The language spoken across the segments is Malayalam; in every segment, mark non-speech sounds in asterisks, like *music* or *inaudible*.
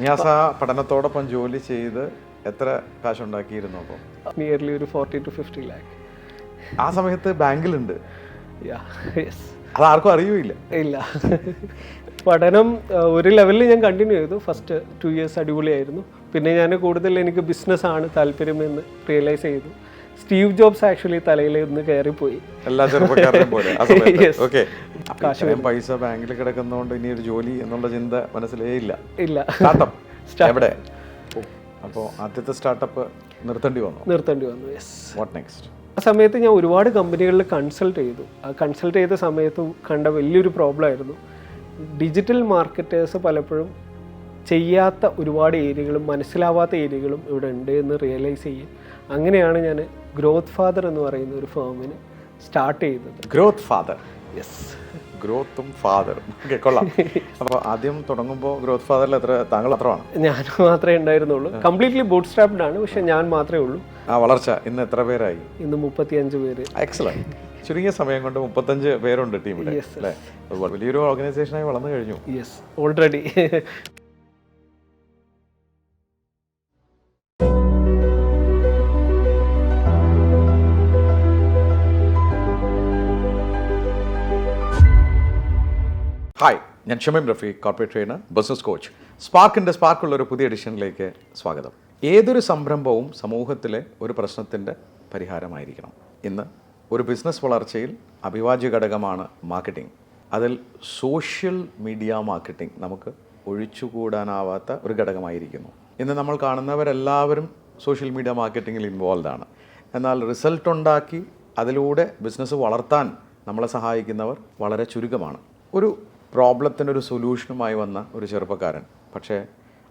നിയാസ പഠനത്തോടൊപ്പം ജോലി ചെയ്ത് എത്ര കാശ് കാശുണ്ടാക്കിയിരുന്നു അപ്പം? നിയർലി ഒരു ഫോർട്ടി ടു ഫിഫ്റ്റി ലാക്ക് ആ സമയത്ത് ബാങ്കിലുണ്ട്. അത് ആർക്കും അറിയൂല ഇല്ല. പഠനം ഒരു ലെവലിൽ ഞാൻ കണ്ടിന്യൂ ചെയ്തു. ഫസ്റ്റ് ടു ഇയേഴ്സ് അടിപൊളിയായിരുന്നു. പിന്നെ ഞാൻ കൂടുതൽ എനിക്ക് ബിസിനസ്സാണ് താല്പര്യമെന്ന് റിയലൈസ് ചെയ്തു. സ്റ്റീവ് ജോബ്സ് ആക്ച്വലി തലയിൽ നിന്ന് കയറിപ്പോയി. എല്ലാ പോലെ. ഓക്കെ പൈസ ബാങ്കിൽ കിടക്കുന്നതുകൊണ്ട് ഇനി ഒരു ജോലി എന്നുള്ള ചിന്ത മനസ്സിലേ ഇല്ല. ഇല്ല. എവിടെ? അപ്പോൾ ആദ്യത്തെ സ്റ്റാർട്ടപ്പ് നിർത്തേണ്ടി വന്നു? നിർത്തേണ്ടി വന്നു യെസ് വാട്ട് നെക്സ്റ്റ് ആ സമയത്ത് ഞാൻ ഒരുപാട് കമ്പനികളിൽ കൺസൾട്ട് ചെയ്തു. ആ കൺസൾട്ട് ചെയ്ത സമയത്ത് കണ്ട വലിയൊരു പ്രോബ്ലം ആയിരുന്നു. ഡിജിറ്റൽ മാർക്കറ്റേഴ്സ് പലപ്പോഴും ചെയ്യാത്ത ഒരുപാട് ഏരിയകളും മനസ്സിലാവാത്ത ഏരിയകളും ഇവിടെ ഉണ്ട് എന്ന് റിയലൈസ് ചെയ്യും. അങ്ങനെയാണ് ഞാൻ ഗ്രോത്ത് ഫാദർ എന്ന് പറയുന്ന ഒരു ഫേമിന് സ്റ്റാർട്ട് ചെയ്തത്. ഗ്രോത്ത് ഫാദർ യെസ് ഗ്രോത്തും ഫാദറും ഓക്കെ കൊള്ളാം. *laughs* അപ്പോൾ ആദ്യം തുടങ്ങുമ്പോൾ ഗ്രോത്ത് ഫാദറിൽ എത്ര താങ്കൾ അത്രമാണ് ഞാൻ മാത്രമേ ഉണ്ടായിരുന്നുള്ളൂ. കംപ്ലീറ്റ്ലി ബൂട്ട് സ്ട്രാപ്ഡ് ആണ്. പക്ഷേ ഞാൻ മാത്രമേ ഉള്ളൂ. ആ വളർച്ച. ഇന്ന് എത്ര പേരായി? ഇന്ന് മുപ്പത്തിയഞ്ച് പേര്. എക്സലന്റ് ചുരുങ്ങിയ സമയം കൊണ്ട് മുപ്പത്തഞ്ച് പേരുണ്ട് ടീമിൽ അല്ലേ? വലിയൊരു ഓർഗനൈസേഷനായി വളർന്നു കഴിഞ്ഞു. യെസ് ഓൾറെഡി *laughs* ഹായ് ഞാൻ Shameem Rafi corporate trainer business coach സ്പാർക്കിന്റെ സ്പാർക്കുള്ള ഒരു പുതിയ എഡിഷനിലേക്ക് സ്വാഗതം. ഏതൊരു സംരംഭവും സമൂഹത്തിലെ ഒരു പ്രശ്നത്തിന്റെ പരിഹാരമായിരിക്കണം. ഇന്ന് ഒരു ബിസിനസ് വളർച്ചയിൽ അഭിവാജ്യ ഘടകമാണ് മാർക്കറ്റിംഗ് അതിൽ സോഷ്യൽ മീഡിയ മാർക്കറ്റിംഗ് നമുക്ക് ഒഴിച്ചുകൂടാനാവാത്ത ഒരു ഘടകമായിരിക്കുന്നു. ഇന്ന് നമ്മൾ കാണുന്നവരെല്ലാവരും സോഷ്യൽ മീഡിയ മാർക്കറ്റിങ്ങിൽ ഇൻവോൾവ് ആണ്. എന്നാൽ റിസൾട്ട് ഉണ്ടാക്കി അതിലൂടെ ബിസിനസ് വളർത്താൻ നമ്മളെ സഹായിക്കുന്നവർ വളരെ ചുരുക്കമാണ്. ഒരു പ്രോബ്ലത്തിനൊരു സൊല്യൂഷനുമായി വന്ന ഒരു ചെറുപ്പക്കാരൻ. പക്ഷേ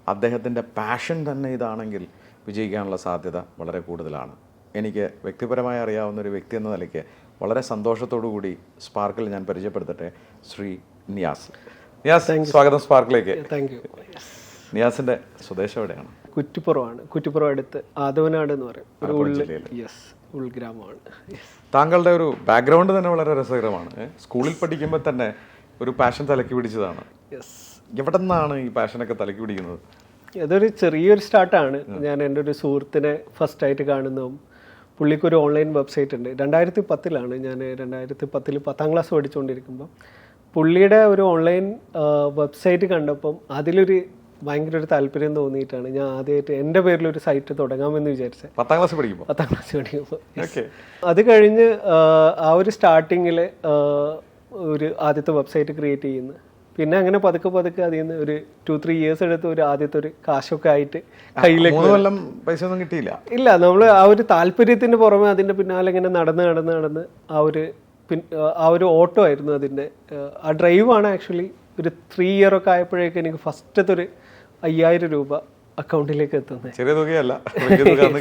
അദ്ദേഹത്തിന്റെ പാഷൻ തന്നെ ഇതാണെങ്കിൽ വിജയിക്കാനുള്ള സാധ്യത വളരെ കൂടുതലാണ്. എനിക്ക് വ്യക്തിപരമായി അറിയാവുന്ന ഒരു വ്യക്തി എന്ന നിലയ്ക്ക് വളരെ സന്തോഷത്തോടു കൂടി സ്പാർക്കിൽ ഞാൻ പരിചയപ്പെടുത്തട്ടെ ശ്രീ നിയാസ്. നിയാസ് സ്വാഗതം സ്പാർക്കിലേക്ക്. താങ്ക് യു നിയാസിന്റെ സ്വദേശം എവിടെയാണ്? കുറ്റിപ്പുറമാണ്. കുറ്റിപ്പുറം അടുത്ത് ആദവനാട് എന്ന് പറയും. ഒരു. യെസ് ഉൾഗ്രാമമാണ്. താങ്കളുടെ ഒരു ബാക്ക്ഗ്രൗണ്ട് തന്നെ വളരെ രസകരമാണ്. സ്കൂളിൽ പഠിക്കുമ്പോൾ തന്നെ ഒരു പാഷൻ തലക്കി പിടിച്ചതാണ്. യെസ് എവിടെ നിന്നാണ് ഈ പാഷനൊക്കെ തലക്കി പിടിക്കുന്നത്? അതൊരു ചെറിയൊരു സ്റ്റാർട്ടാണ് ഞാൻ എന്റെ ഒരു സുഹൃത്തിനെ ഫസ്റ്റ് ആയിട്ട് കാണുന്നതും പുള്ളിക്കൊരു ഓൺലൈൻ വെബ്സൈറ്റ് ഉണ്ട്. രണ്ടായിരത്തി പത്തിലാണ് ഞാൻ രണ്ടായിരത്തി പത്തിൽ പത്താം ക്ലാസ് പഠിച്ചുകൊണ്ടിരിക്കുമ്പം പുള്ളിയുടെ ഒരു ഓൺലൈൻ വെബ്സൈറ്റ് കണ്ടപ്പം അതിലൊരു ഭയങ്കര ഒരു താല്പര്യം തോന്നിയിട്ടാണ് ഞാൻ ആദ്യമായിട്ട് എന്റെ പേരിൽ ഒരു സൈറ്റ് തുടങ്ങാമെന്ന് വിചാരിച്ചത് പത്താം ക്ലാസ് പഠിക്കുമ്പോൾ പത്താം ക്ലാസ് പഠിക്കുമ്പോൾ അത് കഴിഞ്ഞ് ആ ഒരു സ്റ്റാർട്ടിങ്ങിൽ ഒരു ആദ്യത്തെ വെബ്സൈറ്റ് ക്രിയേറ്റ് ചെയ്യുന്നത്. പിന്നെ അങ്ങനെ പതുക്കെ പതുക്കെ അതിൽ നിന്ന് ഒരു ടു ത്രീ ഇയേഴ്സ് എടുത്ത് ഒരു ആദ്യത്തെ ഒരു കാശൊക്കെ ആയിട്ട് കയ്യിലേക്ക് പൈസ ഒന്നും കിട്ടിയില്ല. ഇല്ല നമ്മൾ ആ ഒരു താല്പര്യത്തിന് പുറമെ അതിന്റെ പിന്നാലെ ഇങ്ങനെ നടന്ന് നടന്ന് നടന്ന് ആ ഒരു ആ ഒരു ഓട്ടോ ആയിരുന്നു അതിന്റെ. ആ ഡ്രൈവാണ് ആക്ച്വലി ഒരു ത്രീ ഇയർ ഒക്കെ ആയപ്പോഴേക്കും എനിക്ക് ഫസ്റ്റത്തെ ഒരു അയ്യായിരം രൂപ അക്കൗണ്ടിലേക്ക് എത്തുന്നത്. ചെറിയ തുകയല്ല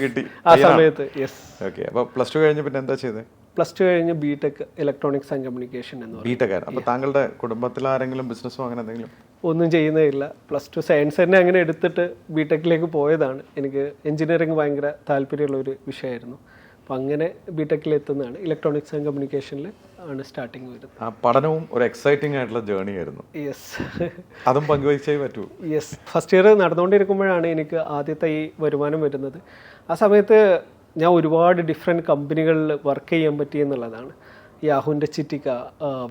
കിട്ടി. ആ സമയത്ത് യെസ് ഓക്കെ അപ്പോൾ പ്ലസ് ടു കഴിഞ്ഞ് പിന്നെ എന്താ ചെയ്തത് പ്ലസ് ടു കഴിഞ്ഞ് B tech electronics and communication എന്ന് പറയും. ബി ടെക്കാരൻ അപ്പോൾ താങ്കളുടെ കുടുംബത്തിൽ ആരെങ്കിലും ബിസിനസ്സോ അങ്ങനെ എന്തെങ്കിലും? ഒന്നും ചെയ്യുന്നേയില്ല. പ്ലസ് ടു സയൻസ് തന്നെ അങ്ങനെ എടുത്തിട്ട് ബി ടെക്കിലേക്ക് പോയതാണ്. എനിക്ക് എഞ്ചിനീയറിംഗ് ഭയങ്കര താല്പര്യമുള്ള ഒരു വിഷയമായിരുന്നു. അപ്പം അങ്ങനെ ബി ടെക്കിൽ എത്തുന്നതാണ് ഇലക്ട്രോണിക്സ് ആൻഡ് കമ്മ്യൂണിക്കേഷനിൽ ആണ് സ്റ്റാർട്ടിങ് വരുന്നത്. ആ പഠനവും ഒരു എക്സൈറ്റിംഗ് ആയിട്ടുള്ള ജേണി ആയിരുന്നു. യെസ് അതും പങ്കുവച്ചേ പറ്റൂ. യെസ് ഫസ്റ്റ് ഇയർ നടന്നുകൊണ്ടിരിക്കുമ്പോഴാണ് എനിക്ക് ആദ്യത്തെ ഈ വരുമാനം വരുന്നത്. ആ സമയത്ത് ഞാൻ ഒരുപാട് ഡിഫറെന്റ് കമ്പനികളിൽ വർക്ക് ചെയ്യാൻ പറ്റി എന്നുള്ളതാണ്. യാഹുവിന്റെ ചിറ്റിക്ക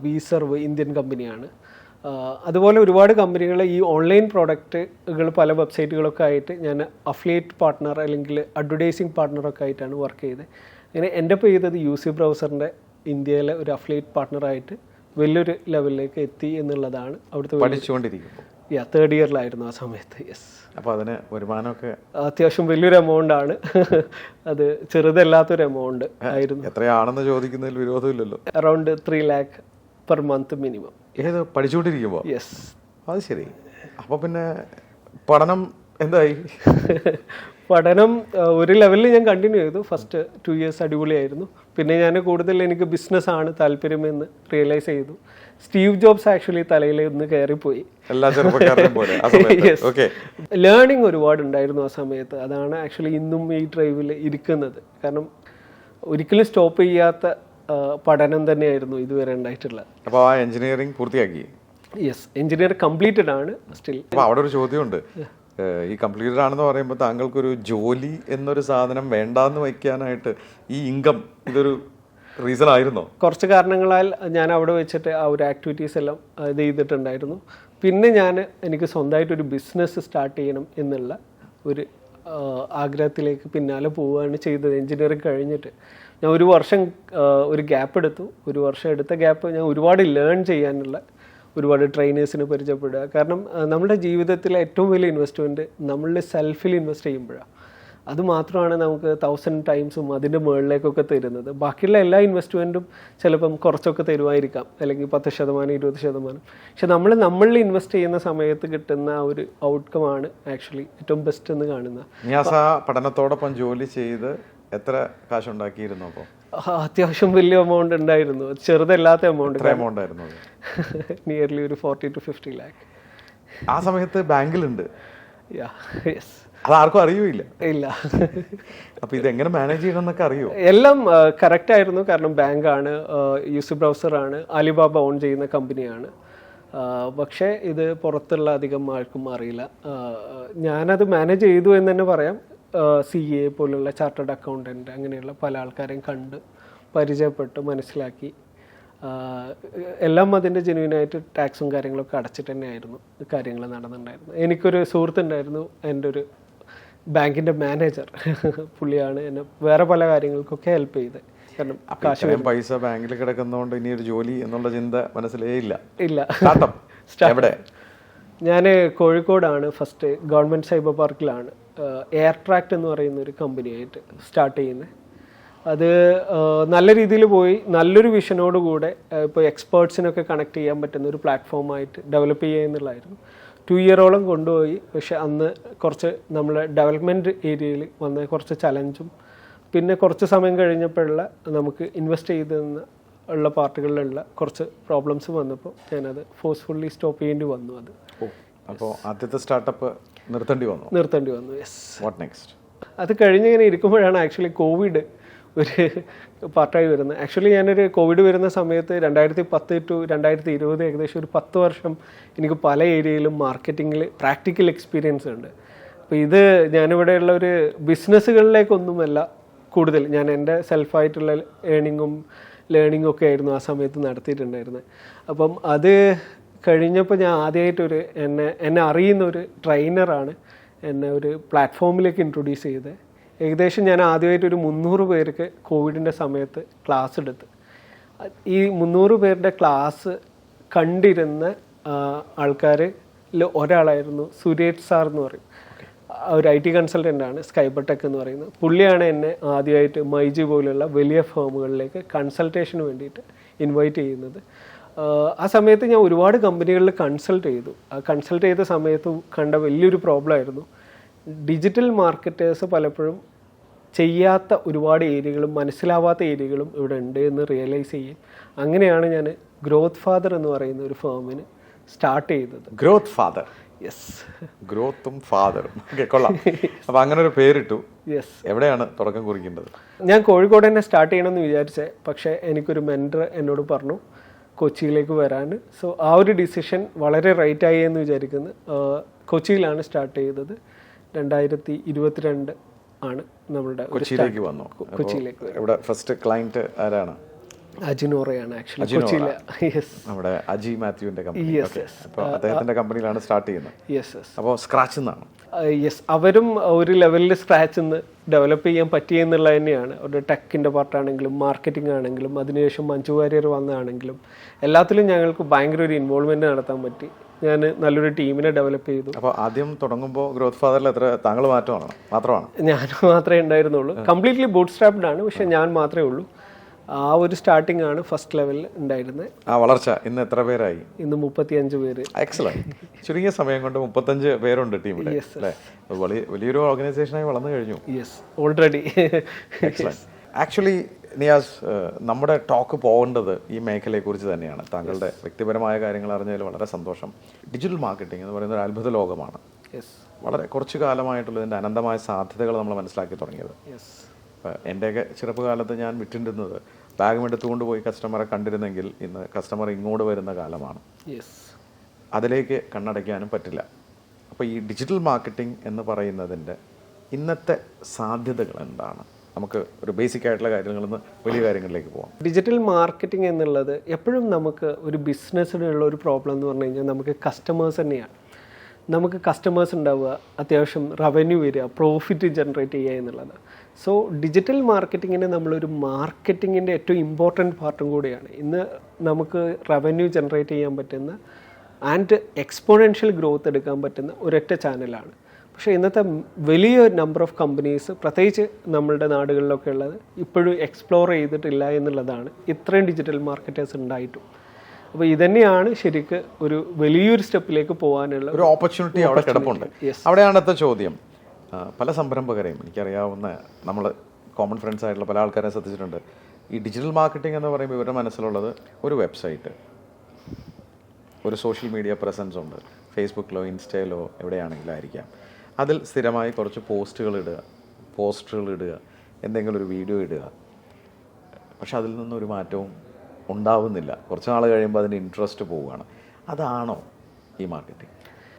വിസർവ് ഇന്ത്യൻ കമ്പനിയാണ് അതുപോലെ ഒരുപാട് കമ്പനികൾ ഈ ഓൺലൈൻ പ്രോഡക്റ്റുകൾ പല വെബ്സൈറ്റുകളൊക്കെ ആയിട്ട് ഞാൻ അഫിലിയേറ്റ് പാർട്ട്ണർ അല്ലെങ്കിൽ അഡ്വർടൈസിങ് പാർട്ട്ണറൊക്കെ ആയിട്ടാണ് വർക്ക് ചെയ്തത്. അങ്ങനെ എന്റെ ഇപ്പോൾ ചെയ്തത് യു സി ബ്രൗസറിന്റെ ഇന്ത്യയിലെ ഒരു അഫിലിയേറ്റ് പാർട്ട്ണറായിട്ട് വലിയൊരു ലെവലിലേക്ക് എത്തി എന്നുള്ളതാണ് അവിടുത്തെ പഠിച്ചുകൊണ്ടിരിക്കുമ്പോൾ. യാ തേർഡ് ഇയറിലായിരുന്നു ആ സമയത്ത്. യെസ് അപ്പോൾ അതിന് വരുമാനമൊക്കെ അത്യാവശ്യം വലിയൊരു എമൗണ്ട് ആണ്. അത് ചെറുതല്ലാത്തൊരു എമൗണ്ട് ആയിരുന്നു. എത്രയാണെന്ന് ചോദിക്കുന്നതിൽ വിരോധമില്ലല്ലോ. Around three lakh per month minimum ഏത് പഠിച്ചുകൊണ്ടിരിക്കുമ്പോൾ യെസ് അത് ശരി. അപ്പോൾ പിന്നെ പഠനം എന്തായി? *laughs* പഠനം ഒരു ലെവലിൽ ഞാൻ കണ്ടിന്യൂ ചെയ്തു. ഫസ്റ്റ് ടു ഇയേഴ്സ് അടിപൊളിയായിരുന്നു. പിന്നെ ഞാൻ കൂടുതൽ എനിക്ക് ബിസിനസ്സാണ് താല്പര്യമെന്ന് റിയലൈസ് ചെയ്തു. സ്റ്റീവ് ജോബ്സ് ആക്ച്വലി തലയിൽ ഒന്ന് കയറിപ്പോയി. എല്ലാ ലേണിംഗ് ഒരുപാട് ഉണ്ടായിരുന്നു ആ സമയത്ത്. അതാണ് ആക്ച്വലി ഇന്നും ഈ ഡ്രൈവിൽ ഇരിക്കുന്നത്. കാരണം ഒരിക്കലും സ്റ്റോപ്പ് ചെയ്യാത്ത പഠനം തന്നെയായിരുന്നു ഇതുവരെ ഉണ്ടായിട്ടുള്ളത്. അപ്പോൾ ആ എഞ്ചിനീയറിംഗ് പൂർത്തിയാക്കി? യെസ് എഞ്ചിനീയർ കംപ്ലീറ്റഡ് ആണ്. സ്റ്റിൽ അവിടെ ഒരു ചോദ്യമുണ്ട്. ഈ കംപ്ലീറ്റഡ് ആണെന്ന് പറയുമ്പോൾ താങ്കൾക്കൊരു ജോലി എന്നൊരു സാധനം വേണ്ടാന്ന് വയ്ക്കാനായിട്ട് ഈ ഇൻകം ഇതൊരു റീസൺ ആയിരുന്നോ? കുറച്ച് കാരണങ്ങളാൽ ഞാൻ അവിടെ വെച്ചിട്ട് ആ ഒരു ആക്ടിവിറ്റീസ് എല്ലാം ഇത് ചെയ്തിട്ടുണ്ടായിരുന്നു. പിന്നെ ഞാൻ എനിക്ക് സ്വന്തമായിട്ടൊരു ബിസിനസ് സ്റ്റാർട്ട് ചെയ്യണം എന്നുള്ള ഒരു ആഗ്രഹത്തിലേക്ക് പിന്നാലെ പോവുകയാണ് ചെയ്തത്. എഞ്ചിനീയറിംഗ് കഴിഞ്ഞിട്ട് ഞാൻ ഒരു വർഷം ഒരു ഗ്യാപ്പ് എടുത്തു. ഒരു വർഷം എടുത്ത ഗ്യാപ്പ് ഞാൻ ഒരുപാട് ലേൺ ചെയ്യാനുള്ള ഒരുപാട് ട്രെയിനേഴ്സിന് പരിചയപ്പെടുക. കാരണം നമ്മുടെ ജീവിതത്തിലെ ഏറ്റവും വലിയ ഇൻവെസ്റ്റ്മെന്റ് നമ്മളുടെ സെൽഫിൽ ഇൻവെസ്റ്റ് ചെയ്യുമ്പോഴാണ് അത് മാത്രമാണ് നമുക്ക് തൗസൻഡ് ടൈംസും അതിന്റെ മുകളിലേക്കൊക്കെ തരുന്നത്. ബാക്കിയുള്ള എല്ലാ ഇൻവെസ്റ്റ്മെന്റും ചിലപ്പം കുറച്ചൊക്കെ തരുമായിരിക്കാം. അല്ലെങ്കിൽ പത്ത് ശതമാനം ഇരുപത് ശതമാനം. പക്ഷെ നമ്മൾ നമ്മളിൽ ഇൻവെസ്റ്റ് ചെയ്യുന്ന സമയത്ത് കിട്ടുന്ന ഒരു ഔട്ട്കം ആണ് ആക്ച്വലി ഏറ്റവും ബെസ്റ്റ് എന്ന് കാണുന്നത്. പഠനത്തോടൊപ്പം ജോലി ചെയ്ത് എത്ര കാശുണ്ടാക്കിയിരുന്നു അപ്പോൾ? അത്യാവശ്യം വലിയ എമൗണ്ട് ഉണ്ടായിരുന്നു. ചെറുതല്ലാത്ത എമൗണ്ട് എമൗണ്ട് ആയിരുന്നു നിയർലി *laughs* ഒരു ഫോർട്ടി ടു ഫിഫ്റ്റി ലാക്ക് ആ സമയത്ത് ബാങ്കിലുണ്ട്. അത് ആർക്കും അറിയൂല ഇല്ല. അപ്പൊ ഇത് എങ്ങനെ മാനേജ് ചെയ്യണം എന്നൊക്കെ അറിയോ? എല്ലാം കറക്റ്റ് ആയിരുന്നു. കാരണം ബാങ്കാണ് യൂസ് ബ്രൗസർ ആണ് അലിബാബ ഓൺ ചെയ്യുന്ന കമ്പനിയാണ്. പക്ഷേ ഇത് പുറത്തുള്ള അധികം ആൾക്കും അറിയില്ല. ഞാനത് മാനേജ് ചെയ്തു എന്ന് തന്നെ പറയാം. സി എ പോലുള്ള ചാർട്ടേഡ് അക്കൗണ്ടന്റ് അങ്ങനെയുള്ള പല ആൾക്കാരെയും കണ്ട് പരിചയപ്പെട്ട് മനസ്സിലാക്കി. എല്ലാം അതിന്റെ ജെനുവിനായിട്ട് ടാക്സും കാര്യങ്ങളൊക്കെ അടച്ചിട്ട് തന്നെയായിരുന്നു കാര്യങ്ങൾ നടന്നിട്ടുണ്ടായിരുന്നു എനിക്കൊരു സുഹൃത്തുണ്ടായിരുന്നു എന്റെ ഒരു ബാങ്കിന്റെ മാനേജർ പുള്ളിയാണ് എന്നെ വേറെ പല കാര്യങ്ങൾക്കൊക്കെ ഹെൽപ്പ് ചെയ്ത് കാരണം പൈസ ബാങ്കിൽ കിടക്കുന്നതുകൊണ്ട് ഇനി ഒരു ജോലി എന്നുള്ള ചിന്ത മനസ്സിലേ ഇല്ല. ഇല്ല. സ്റ്റാർട്ടപ്പ് എവിടെ? ഞാൻ കോഴിക്കോടാണ് ഫസ്റ്റ് ഗവൺമെന്റ് സൈബർ പാർക്കിലാണ്. എയർ ട്രാക്ട് എന്ന് പറയുന്ന ഒരു കമ്പനിയായിട്ട് സ്റ്റാർട്ട് ചെയ്യുന്നത് അത് നല്ല രീതിയിൽ പോയി നല്ലൊരു വിഷനോട് കൂടെ ഇപ്പോൾ എക്സ്പേർട്സിനൊക്കെ കണക്ട് ചെയ്യാൻ പറ്റുന്ന ഒരു പ്ലാറ്റ്ഫോമായിട്ട് ഡെവലപ്പ് ചെയ്യുക എന്നുള്ളതായിരുന്നു. ടു ഇയറോളം കൊണ്ടുപോയി പക്ഷെ അന്ന് കുറച്ച് നമ്മളെ ഡെവലപ്മെന്റ് ഏരിയയിൽ വന്ന കുറച്ച് ചലഞ്ചും പിന്നെ കുറച്ച് സമയം കഴിഞ്ഞപ്പോഴുള്ള നമുക്ക് ഇൻവെസ്റ്റ് ചെയ്തെന്ന് ഉള്ള പാർട്ടുകളിലുള്ള കുറച്ച് പ്രോബ്ലംസ് വന്നപ്പോൾ ഞാനത് ഫോഴ്സ്ഫുള്ളി സ്റ്റോപ്പ് ചെയ്യേണ്ടി വന്നു അത്. അപ്പോൾ ആദ്യത്തെ സ്റ്റാർട്ടപ്പ് നിർത്തേണ്ടി വന്നു. നിർത്തേണ്ടി വന്നു യെസ് വാട്ട് നെക്സ്റ്റ് അത് കഴിഞ്ഞിങ്ങനെ ഇരിക്കുമ്പോഴാണ് ആക്ച്വലി കോവിഡ് ഒരു പാർട്ടായി വരുന്നത്. ആക്ച്വലി ഞാനൊരു കോവിഡ് വരുന്ന സമയത്ത് രണ്ടായിരത്തി പത്ത് ടു രണ്ടായിരത്തി ഇരുപത് ഏകദേശം ഒരു പത്ത് വർഷം എനിക്ക് പല ഏരിയയിലും മാർക്കറ്റിങ്ങിൽ പ്രാക്ടിക്കൽ എക്സ്പീരിയൻസ് ഉണ്ട്. അപ്പോൾ ഇത് ഞാനിവിടെയുള്ള ഒരു ബിസിനസ്സുകളിലേക്കൊന്നുമല്ല കൂടുതൽ. ഞാൻ എന്റെ സെൽഫായിട്ടുള്ള ഏണിങ്ങും ലേണിങ്ങും ഒക്കെ ആയിരുന്നു ആ സമയത്ത് നടത്തിയിട്ടുണ്ടായിരുന്നത്. അപ്പം അത് കഴിഞ്ഞപ്പോൾ ഞാൻ ആദ്യമായിട്ടൊരു എന്നെ എന്നെ അറിയുന്ന ഒരു ട്രെയിനറാണ് എന്നെ ഒരു പ്ലാറ്റ്ഫോമിലേക്ക് ഇൻട്രൊഡ്യൂസ് ചെയ്തത്. ഏകദേശം ഞാൻ ആദ്യമായിട്ട് ഒരു മുന്നൂറ് പേർക്ക് കോവിഡിന്റെ സമയത്ത് ക്ലാസ് എടുത്ത്. ഈ മുന്നൂറ് പേരുടെ ക്ലാസ് കണ്ടിരുന്ന ആൾക്കാരിൽ ഒരാളായിരുന്നു സുരേഷ് സാർ എന്ന് പറയും. ഒരു ഐ ടി കൺസൾട്ടന്റാണ് സ്കൈബർടെക് എന്ന് പറയുന്നത്. പുള്ളിയാണ് എന്നെ ആദ്യമായിട്ട് മൈജി പോലുള്ള വലിയ ഫേമുകളിലേക്ക് കൺസൾട്ടേഷന് വേണ്ടിയിട്ട് ഇൻവൈറ്റ് ചെയ്യുന്നത്. ആ സമയത്ത് ഞാൻ ഒരുപാട് കമ്പനികളിൽ കൺസൾട്ട് ചെയ്തു. ആ കൺസൾട്ട് ചെയ്ത സമയത്ത് കണ്ട വലിയൊരു പ്രോബ്ലം ആയിരുന്നു. ഡിജിറ്റൽ മാർക്കറ്റേഴ്സ് പലപ്പോഴും ചെയ്യാത്ത ഒരുപാട് ഏരിയകളും മനസ്സിലാവാത്ത ഏരിയകളും ഇവിടെ ഉണ്ട് എന്ന് റിയലൈസ് ചെയ്യും. അങ്ങനെയാണ് ഞാൻ ഗ്രോത്ത് ഫാദർ എന്ന് പറയുന്ന ഒരു ഫേമിന് സ്റ്റാർട്ട് ചെയ്തത്. ഗ്രോത്ത് ഫാദർ യെസ് ഗ്രോത്തും ഫാദറും ഓക്കെ കൊള്ളാം. അപ്പോൾ അങ്ങനെ ഒരു പേരിട്ടു. യെസ് എവിടെയാണ് തുടക്കം കുറിക്കേണ്ടത്? ഞാൻ കോഴിക്കോട് തന്നെ സ്റ്റാർട്ട് ചെയ്യണമെന്ന് വിചാരിച്ചേ. പക്ഷേ എനിക്കൊരു മെന്റർ എന്നോട് പറഞ്ഞു. കൊച്ചിയിലേക്ക് വരാൻ. സോ ആ ഒരു ഡിസിഷൻ വളരെ റൈറ്റ് ആയി എന്ന് വിചാരിക്കുന്നു. കൊച്ചിയിലാണ് സ്റ്റാർട്ട് ചെയ്തത്. രണ്ടായിരത്തി ഇരുപത്തിരണ്ട് ആണ് നമ്മുടെ കൊച്ചിയിലേക്ക് വന്നു. കൊച്ചിയിലേക്ക് ഇവിടെ ഫസ്റ്റ് ക്ലയന്റ് ആരാണ്? അജിനോറയാണ് ആക്ച്വലി കൊച്ചിയിലെ. യെസ് നമ്മുടെ അജി മാത്യുവിന്റെ കമ്പനി അപ്പോൾ അദ്ദേഹത്തിന്റെ കമ്പനിയിലാണ് സ്റ്റാർട്ട് ചെയ്യുന്നത്. യെസ് യെസ് അപ്പോൾ സ്ക്രാച്ച് യെസ് അവരും ഒരു ലെവലിൽ സ്ക്രാച്ച് നിന്ന് ഡെവലപ്പ് ചെയ്യാൻ പറ്റിയെന്നുള്ളത് തന്നെയാണ്. അവരുടെ ടെക്കിന്റെ പാർട്ടാണെങ്കിലും മാർക്കറ്റിംഗ് ആണെങ്കിലും അതിനുശേഷം മഞ്ജു വാര്യർ വന്നതാണെങ്കിലും എല്ലാത്തിലും ഞങ്ങൾക്ക് ഭയങ്കര ഒരു ഇൻവോൾവ്മെന്റ് നടത്താൻ പറ്റി. ഞാൻ നല്ലൊരു ടീമിനെ ഡെവലപ്പ് ചെയ്തു. അപ്പോൾ ആദ്യം തുടങ്ങുമ്പോൾ ഗ്രോത്ത് ഫാദറിൽ എത്ര താങ്കൾ മാറ്റമാണ് മാത്രമാണ്? ഞാൻ മാത്രമേ ഉണ്ടായിരുന്നുള്ളൂ. കംപ്ലീറ്റ്ലി ബൂട്ട് സ്ട്രാപ്ഡ് ആണ്. പക്ഷെ ഞാൻ മാത്രമേ ഉള്ളൂ. ആ ഒരു സ്റ്റാർട്ടിംഗ് ആണ് ഫസ്റ്റ് ലെവലിൽ ഉണ്ടായിരുന്നത്. ആ വളർച്ച ഇന്ന് എത്ര പേരായി? ഇന്ന് മുപ്പത്തിയഞ്ച് പേര്. എക്സലന്റ് ചുരുങ്ങിയ സമയം കൊണ്ട് മുപ്പത്തഞ്ച് പേരുണ്ട് ടീമിൽ വലിയൊരു ഓർഗനൈസേഷനായി വളർന്നു കഴിഞ്ഞു. യെസ് ഓൾറെഡി ആക്ച്വലി നിയാസ് നമ്മുടെ ടോക്ക് പോകേണ്ടത് ഈ മേഖലയെക്കുറിച്ച് തന്നെയാണ്. താങ്കളുടെ വ്യക്തിപരമായ കാര്യങ്ങൾ അറിഞ്ഞതിൽ വളരെ സന്തോഷം. ഡിജിറ്റൽ മാർക്കറ്റിംഗ് എന്ന് പറയുന്ന ഒരു അത്ഭുത ലോകമാണ്. യെസ് വളരെ കുറച്ചു കാലമായിട്ടുള്ള ഇതിന്റെ അനന്തമായ സാധ്യതകൾ നമ്മൾ മനസ്സിലാക്കി തുടങ്ങിയത്. യെസ് എന്റെയൊക്കെ ചെറുപ്പകാലത്ത് ഞാൻ വിട്ടിരുന്നത് ബാഗും എടുത്തുകൊണ്ട് പോയി കസ്റ്റമറെ കണ്ടിരുന്നെങ്കിൽ ഇന്ന് കസ്റ്റമർ ഇങ്ങോട്ട് വരുന്ന കാലമാണ്. യെസ് അതിലേക്ക് കണ്ണടയ്ക്കാനും പറ്റില്ല. അപ്പോൾ ഈ ഡിജിറ്റൽ മാർക്കറ്റിംഗ് എന്ന് പറയുന്നതിന്റെ ഇന്നത്തെ സാധ്യതകൾ എന്താണ്? നമുക്ക് ഒരു ബേസിക് ആയിട്ടുള്ള കാര്യങ്ങളിൽ നിന്ന് വലിയ കാര്യങ്ങളിലേക്ക് പോകാം ഡിജിറ്റൽ മാർക്കറ്റിംഗ് എന്നുള്ളത് എപ്പോഴും നമുക്ക് ഒരു ബിസിനസ്സിനുള്ള ഒരു പ്രോബ്ലം എന്ന് പറഞ്ഞു കഴിഞ്ഞാൽ നമുക്ക് കസ്റ്റമേഴ്സ് തന്നെയാണ്. നമുക്ക് കസ്റ്റമേഴ്സ് ഉണ്ടാവുക അത്യാവശ്യം റവന്യൂ വരിക പ്രോഫിറ്റ് ജനറേറ്റ് ചെയ്യുക എന്നുള്ളത് സോ ഡിജിറ്റൽ മാർക്കറ്റിങ്ങിന് നമ്മളൊരു മാർക്കറ്റിങ്ങിന്റെ ഏറ്റവും ഇമ്പോർട്ടന്റ് പാർട്ടും കൂടിയാണ്. ഇന്ന് നമുക്ക് റവന്യൂ ജനറേറ്റ് ചെയ്യാൻ പറ്റുന്ന ആൻഡ് എക്സ്പോണൻഷ്യൽ ഗ്രോത്ത് എടുക്കാൻ പറ്റുന്ന ഒരൊറ്റ ചാനലാണ് പക്ഷേ ഇന്നത്തെ വലിയ നമ്പർ ഓഫ് കമ്പനീസ് പ്രത്യേകിച്ച് നമ്മളുടെ നാടുകളിലൊക്കെ ഉള്ളത് ഇപ്പോഴും എക്സ്പ്ലോർ ചെയ്തിട്ടില്ല എന്നുള്ളതാണ് ഇത്രയും ഡിജിറ്റൽ മാർക്കറ്റേഴ്സ് ഉണ്ടായിട്ടും. അപ്പോൾ ഇതന്നെയാണ് ശരിക്ക് ഒരു വലിയൊരു സ്റ്റെപ്പിലേക്ക് പോകാനുള്ള ഒരു ഓപ്പർച്യൂണിറ്റി അവിടെ കിടപ്പുണ്ട്. അവിടെയാണ് അടുത്ത ചോദ്യം. പല സംരംഭകരെയും എനിക്കറിയാവുന്ന നമ്മൾ കോമൺ ഫ്രണ്ട്സ് ആയിട്ടുള്ള പല ആൾക്കാരെ ശ്രദ്ധിച്ചിട്ടുണ്ട്. ഈ ഡിജിറ്റൽ മാർക്കറ്റിംഗ് എന്ന് പറയുമ്പോൾ ഇവരുടെ മനസ്സിലുള്ളത് ഒരു വെബ്സൈറ്റ് ഒരു സോഷ്യൽ മീഡിയ പ്രസൻസ് ഉണ്ട്. ഫേസ്ബുക്കിലോ ഇൻസ്റ്റയിലോ എവിടെയാണെങ്കിലും ആയിരിക്കാം അതിൽ സ്ഥിരമായി കുറച്ച് പോസ്റ്റുകൾ ഇടുക പോസ്റ്ററുകൾ ഇടുക എന്തെങ്കിലും ഒരു വീഡിയോ ഇടുക. പക്ഷെ അതിൽ നിന്നൊരു മാറ്റവും ഉണ്ടാവുന്നില്ല. കുറച്ച് നാൾ കഴിയുമ്പോൾ അതിന് ഇൻട്രസ്റ്റ് പോവുകയാണ്. അതാണോ ഈ മാർക്കറ്റിംഗ്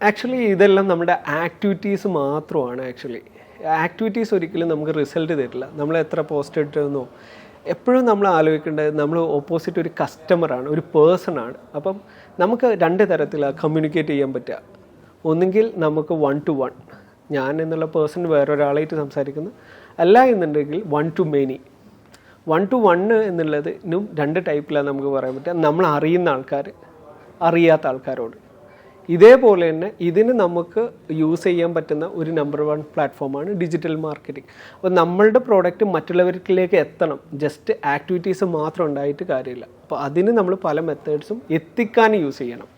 ആക്ച്വലി ഇതെല്ലാം നമ്മുടെ ആക്ടിവിറ്റീസ് മാത്രമാണ് ആക്ച്വലി ആക്ടിവിറ്റീസ് ഒരിക്കലും നമുക്ക് റിസൾട്ട് തരില്ല. നമ്മൾ എത്ര പോസ്റ്റ് ഇട്ടെന്നോ എപ്പോഴും നമ്മൾ ആലോചിക്കേണ്ടത് നമ്മൾ ഓപ്പോസിറ്റ് ഒരു കസ്റ്റമറാണ് ഒരു പേഴ്സണാണ് അപ്പം നമുക്ക് രണ്ട് തരത്തിലാണ് കമ്മ്യൂണിക്കേറ്റ് ചെയ്യാൻ പറ്റുക. ഒന്നുകിൽ നമുക്ക് വൺ ടു വൺ ഞാൻ എന്നുള്ള പേഴ്സൺ വേറൊരാളായിട്ട് സംസാരിക്കുന്നു. അല്ല എന്നുണ്ടെങ്കിൽ one to many one to one എന്നുള്ളതിനും രണ്ട് ടൈപ്പിലാണ് നമുക്ക് പറയാൻ പറ്റുക. നമ്മൾ അറിയുന്ന ആൾക്കാർ അറിയാത്ത ആൾക്കാരോട്. ഇതേപോലെ തന്നെ ഇതിന് നമുക്ക് യൂസ് ചെയ്യാൻ പറ്റുന്ന ഒരു നമ്പർ വൺ പ്ലാറ്റ്ഫോമാണ് ഡിജിറ്റൽ മാർക്കറ്റിംഗ് അപ്പോൾ നമ്മളുടെ പ്രോഡക്റ്റ് മറ്റുള്ളവരിലേക്ക് എത്തണം. ജസ്റ്റ് ആക്ടിവിറ്റീസ് മാത്രം ഉണ്ടായിട്ട് കാര്യമില്ല. അപ്പോൾ അതിന് നമ്മൾ പല മെത്തേഡ്സും എത്തിക്കാൻ യൂസ് ചെയ്യണം.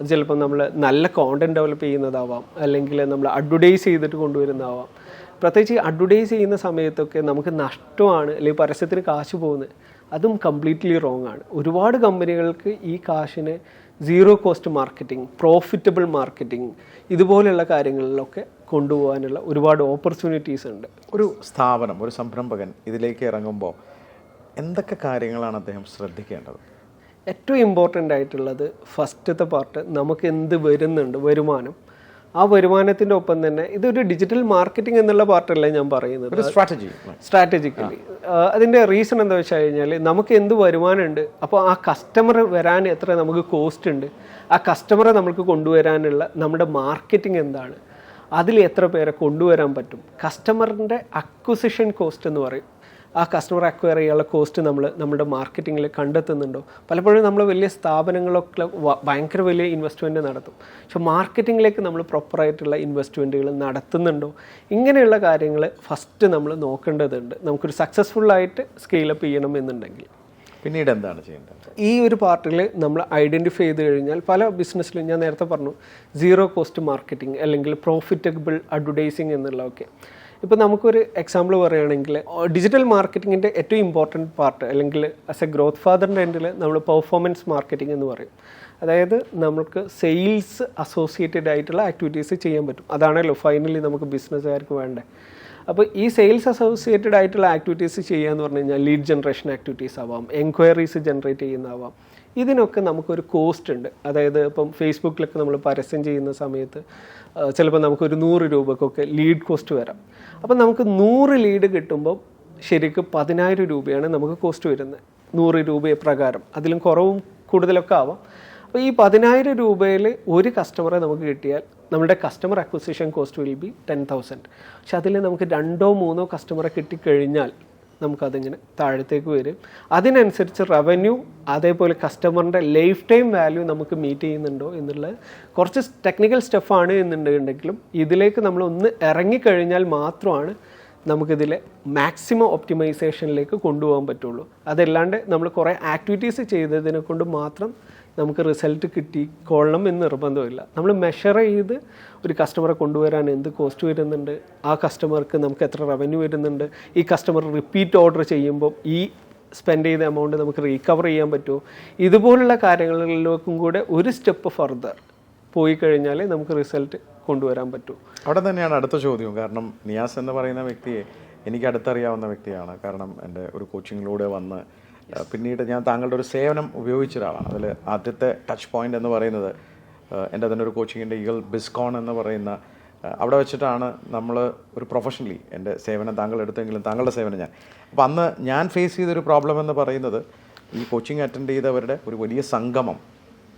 അത് ചിലപ്പോൾ നമ്മൾ നല്ല കോണ്ടന്റ് ഡെവലപ്പ് ചെയ്യുന്നതാവാം. അല്ലെങ്കിൽ നമ്മൾ അഡ്വർടൈസ് ചെയ്തിട്ട് കൊണ്ടുവരുന്നതാവാം. പ്രത്യേകിച്ച് അഡ്വർടൈസ് ചെയ്യുന്ന സമയത്തൊക്കെ നമുക്ക് നഷ്ടമാണ് അല്ലെങ്കിൽ പരസ്യത്തിന് കാശ് പോകുന്നത്. അതും കംപ്ലീറ്റ്ലി റോങ് ആണ്. ഒരുപാട് കമ്പനികൾക്ക് ഈ കാശിനെ zero cost marketing profitable marketing ഇതുപോലെയുള്ള കാര്യങ്ങളിലൊക്കെ കൊണ്ടുപോകാനുള്ള ഒരുപാട് ഓപ്പർച്യൂണിറ്റീസ് ഉണ്ട്. ഒരു സ്ഥാപനം ഒരു സംരംഭകൻ ഇതിലേക്ക് ഇറങ്ങുമ്പോൾ എന്തൊക്കെ കാര്യങ്ങളാണ് അദ്ദേഹം ശ്രദ്ധിക്കേണ്ടത്? ഏറ്റവും ഇമ്പോർട്ടന്റ് ആയിട്ടുള്ളത് ഫസ്റ്റത്തെ പാർട്ട് നമുക്ക് എന്ത് വരുന്നുണ്ട് വരുമാനം. ആ വരുമാനത്തിന്റെ ഒപ്പം തന്നെ ഇതൊരു ഡിജിറ്റൽ മാർക്കറ്റിംഗ് എന്നുള്ള പാർട്ടല്ല ഞാൻ പറയുന്നത്? ഒരു സ്ട്രാറ്റജി സ്ട്രാറ്റജിക്കലി അതിന്റെ റീസൺ എന്താ വെച്ച് കഴിഞ്ഞാൽ നമുക്ക് എന്ത് വരുമാനമുണ്ട്? അപ്പോൾ ആ കസ്റ്റമർ വരാൻ എത്ര നമുക്ക് കോസ്റ്റ് ഉണ്ട്? ആ കസ്റ്റമറെ നമുക്ക് കൊണ്ടുവരാനുള്ള നമ്മുടെ മാർക്കറ്റിംഗ് എന്താണ്? അതിൽ എത്ര പേരെ കൊണ്ടുവരാൻ പറ്റും? കസ്റ്റമറിന്റെ അക്വിസിഷൻ കോസ്റ്റ് എന്ന് പറയും. ആ കസ്റ്റമർ അക്വയർ ചെയ്യാനുള്ള കോസ്റ്റ് നമ്മൾ നമ്മുടെ മാർക്കറ്റിങ്ങിൽ കണ്ടെത്തുന്നുണ്ടോ? പലപ്പോഴും നമ്മൾ വലിയ സ്ഥാപനങ്ങളൊക്കെ ഭയങ്കര വലിയ ഇൻവെസ്റ്റ്മെന്റ് നടത്തും. പക്ഷെ മാർക്കറ്റിങ്ങിലേക്ക് നമ്മൾ പ്രോപ്പറായിട്ടുള്ള ഇൻവെസ്റ്റ്മെന്റുകൾ നടത്തുന്നുണ്ടോ? ഇങ്ങനെയുള്ള കാര്യങ്ങൾ ഫസ്റ്റ് നമ്മൾ നോക്കേണ്ടതുണ്ട്. നമുക്കൊരു സക്സസ്ഫുള്ളായിട്ട് സ്കെയിലപ്പ് ചെയ്യണം എന്നുണ്ടെങ്കിൽ. പിന്നീട് എന്താണ് ചെയ്യേണ്ടത്? ഈ ഒരു പാർട്ടിൽ നമ്മൾ ഐഡന്റിഫൈ ചെയ്ത് കഴിഞ്ഞാൽ പല ബിസിനസ്സിലും ഞാൻ നേരത്തെ പറഞ്ഞു സീറോ കോസ്റ്റ് മാർക്കറ്റിംഗ് അല്ലെങ്കിൽ പ്രോഫിറ്റബിൾ അഡ്വർടൈസിങ് എന്നുള്ളതൊക്കെ. ഇപ്പോൾ നമുക്കൊരു എക്സാമ്പിൾ പറയുകയാണെങ്കിൽ ഡിജിറ്റൽ മാർക്കറ്റിങ്ങിന്റെ ഏറ്റവും ഇമ്പോർട്ടന്റ് പാർട്ട് അല്ലെങ്കിൽ ആസ് എ ഗ്രോത്ത് ഫാദറിന്റെ എൻഡിൽ നമ്മൾ പെർഫോമൻസ് മാർക്കറ്റിംഗ് എന്ന് പറയും. അതായത് നമുക്ക് സെയിൽസ് അസോസിയേറ്റഡ് ആയിട്ടുള്ള ആക്ടിവിറ്റീസ് ചെയ്യാൻ പറ്റും. അതാണല്ലോ ഫൈനലി നമുക്ക് ബിസിനസ്സുകാർക്ക് വേണ്ടത്. അപ്പോൾ ഈ സെയിൽസ് അസോസിയേറ്റഡ് ആയിട്ടുള്ള ആക്ടിവിറ്റീസ് ചെയ്യുക എന്ന് പറഞ്ഞു കഴിഞ്ഞാൽ ലീഡ് ജനറേഷൻ ആക്ടിവിറ്റീസ് ആവാം എൻക്വയറീസ് ജനറേറ്റ് ചെയ്യുന്നതാവാം. ഇതിനൊക്കെ നമുക്കൊരു കോസ്റ്റ് ഉണ്ട്. അതായത് ഇപ്പം ഫേസ്ബുക്കിലൊക്കെ നമ്മൾ പരസ്യം ചെയ്യുന്ന സമയത്ത് ചിലപ്പോൾ നമുക്കൊരു നൂറ് രൂപക്കൊക്കെ ലീഡ് കോസ്റ്റ് വരാം. അപ്പം നമുക്ക് നൂറ് ലീഡ് കിട്ടുമ്പോൾ ശരിക്കും പതിനായിരം രൂപയാണ് നമുക്ക് കോസ്റ്റ് വരുന്നത്. നൂറ് രൂപ പ്രകാരം. അതിലും കുറവും കൂടുതലൊക്കെ ആവാം. അപ്പോൾ ഈ പതിനായിരം രൂപയിൽ ഒരു കസ്റ്റമറെ നമുക്ക് കിട്ടിയാൽ നമ്മുടെ customer acquisition cost will be ten thousand പക്ഷെ അതിൽ നമുക്ക് രണ്ടോ മൂന്നോ കസ്റ്റമറെ കിട്ടിക്കഴിഞ്ഞാൽ നമുക്കതിങ്ങനെ താഴത്തേക്ക് വരും. അതിനനുസരിച്ച് റവന്യൂ അതേപോലെ കസ്റ്റമറിന്റെ ലൈഫ് ടൈം വാല്യൂ നമുക്ക് മീറ്റ് ചെയ്യുന്നുണ്ടോ എന്നുള്ള കുറച്ച് ടെക്നിക്കൽ സ്റ്റെഫാണ് എന്നുണ്ടെങ്കിലും ഇതിലേക്ക് നമ്മൾ ഒന്ന് ഇറങ്ങിക്കഴിഞ്ഞാൽ മാത്രമാണ് നമുക്കിതിലെ മാക്സിമം ഒപ്റ്റിമൈസേഷനിലേക്ക് കൊണ്ടുപോകാൻ പറ്റുള്ളൂ. അതല്ലാണ്ട് നമ്മൾ കുറേ ആക്ടിവിറ്റീസ് ചെയ്തതിനെ കൊണ്ട് മാത്രം നമുക്ക് റിസൾട്ട് കിട്ടി കിട്ടിക്കൊള്ളണം എന്ന് നിർബന്ധമില്ല. നമ്മൾ മെഷർ ചെയ്ത് ഒരു കസ്റ്റമറെ കൊണ്ടുവരാൻ എന്ത് കോസ്റ്റ് വരുന്നുണ്ട് ആ കസ്റ്റമർക്ക് നമുക്ക് എത്ര റവന്യൂ വരുന്നുണ്ട് ഈ കസ്റ്റമർ റിപ്പീറ്റ് ഓർഡർ ചെയ്യുമ്പോൾ ഈ സ്പെൻഡ് ചെയ്ത എമൗണ്ട് നമുക്ക് റീകവർ ചെയ്യാൻ പറ്റുമോ? ഇതുപോലുള്ള കാര്യങ്ങളിലേക്കും കൂടെ ഒരു സ്റ്റെപ്പ് ഫർദർ പോയി കഴിഞ്ഞാൽ നമുക്ക് റിസൾട്ട് കൊണ്ടുവരാൻ പറ്റൂ. അവിടെ തന്നെയാണ് അടുത്ത ചോദ്യം കാരണം നിയാസ് എന്ന് പറയുന്ന വ്യക്തിയെ എനിക്ക് അടുത്തറിയാവുന്ന വ്യക്തിയാണ്. കാരണം എന്റെ ഒരു കോച്ചിങ്ങിലൂടെ വന്ന് പിന്നീട് ഞാൻ താങ്കളുടെ ഒരു സേവനം ഉപയോഗിച്ച ഒരാളാണ് അതിൽ ആദ്യത്തെ ടച്ച് പോയിന്റ് എന്ന് പറയുന്നത് എന്റെ തന്നെ ഒരു കോച്ചിങ്ങിന്റെ ഈഗൾ ബിസ്കോൺ എന്ന് പറയുന്ന അവിടെ വെച്ചിട്ടാണ് നമ്മൾ ഒരു പ്രൊഫഷണലി എന്റെ സേവനം താങ്കൾ എടുത്തെങ്കിലും താങ്കളുടെ സേവനം ഞാൻ. അപ്പോൾ അന്ന് ഞാൻ ഫേസ് ചെയ്തൊരു പ്രോബ്ലം എന്ന് പറയുന്നത് ഈ കോച്ചിങ് അറ്റൻഡ് ചെയ്തവരുടെ ഒരു വലിയ സംഗമം.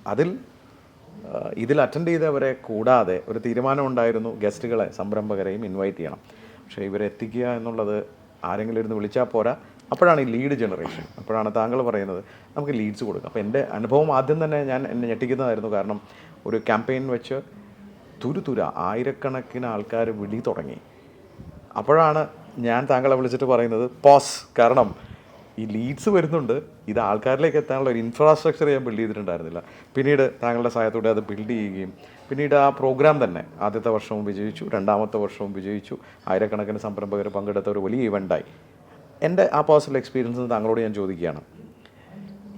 അതിൽ ഇതിൽ അറ്റൻഡ് ചെയ്തവരെ കൂടാതെ ഒരു തീരുമാനമുണ്ടായിരുന്നു ഗസ്റ്റുകളെ സംരംഭകരെയും ഇൻവൈറ്റ് ചെയ്യണം. പക്ഷേ ഇവരെത്തിക്കുക എന്നുള്ളത് ആരെങ്കിലും ഇരുന്ന് വിളിച്ചാൽ പോരാ. അപ്പോഴാണ് ഈ ലീഡ് ജനറേഷൻ അപ്പോഴാണ് താങ്കൾ പറയുന്നത് നമുക്ക് ലീഡ്സ് കൊടുക്കാം. അപ്പോൾ എന്റെ അനുഭവം ആദ്യം തന്നെ ഞാൻ എന്നെ ഞെട്ടിക്കുന്നതായിരുന്നു. കാരണം ഒരു ക്യാമ്പയിൻ വെച്ച് തുരുതുര ആയിരക്കണക്കിന് ആൾക്കാർ വിളി തുടങ്ങി. അപ്പോഴാണ് ഞാൻ താങ്കളെ വിളിച്ചിട്ട് പറയുന്നത് പോസ് കാരണം ഈ ലീഡ്സ് വരുന്നുണ്ട്. ഇത് ആൾക്കാരിലേക്ക് എത്താനുള്ള ഒരു ഇൻഫ്രാസ്ട്രക്ചർ ഞാൻ ബിൽഡ് ചെയ്തിട്ടുണ്ടായിരുന്നില്ല. പിന്നീട് താങ്കളുടെ സഹായത്തോടെ അത് ബിൽഡ് ചെയ്യുകയും പിന്നീട് ആ പ്രോഗ്രാം തന്നെ ആദ്യത്തെ വർഷവും വിജയിച്ചു രണ്ടാമത്തെ വർഷവും വിജയിച്ചു. ആയിരക്കണക്കിന് സംരംഭകർ പങ്കെടുത്ത ഒരു വലിയ ഇവന്റായി എന്റെ ആ പേഴ്സണൽ എക്സ്പീരിയൻസ് താങ്കളോട് ഞാൻ ചോദിക്കുകയാണ്.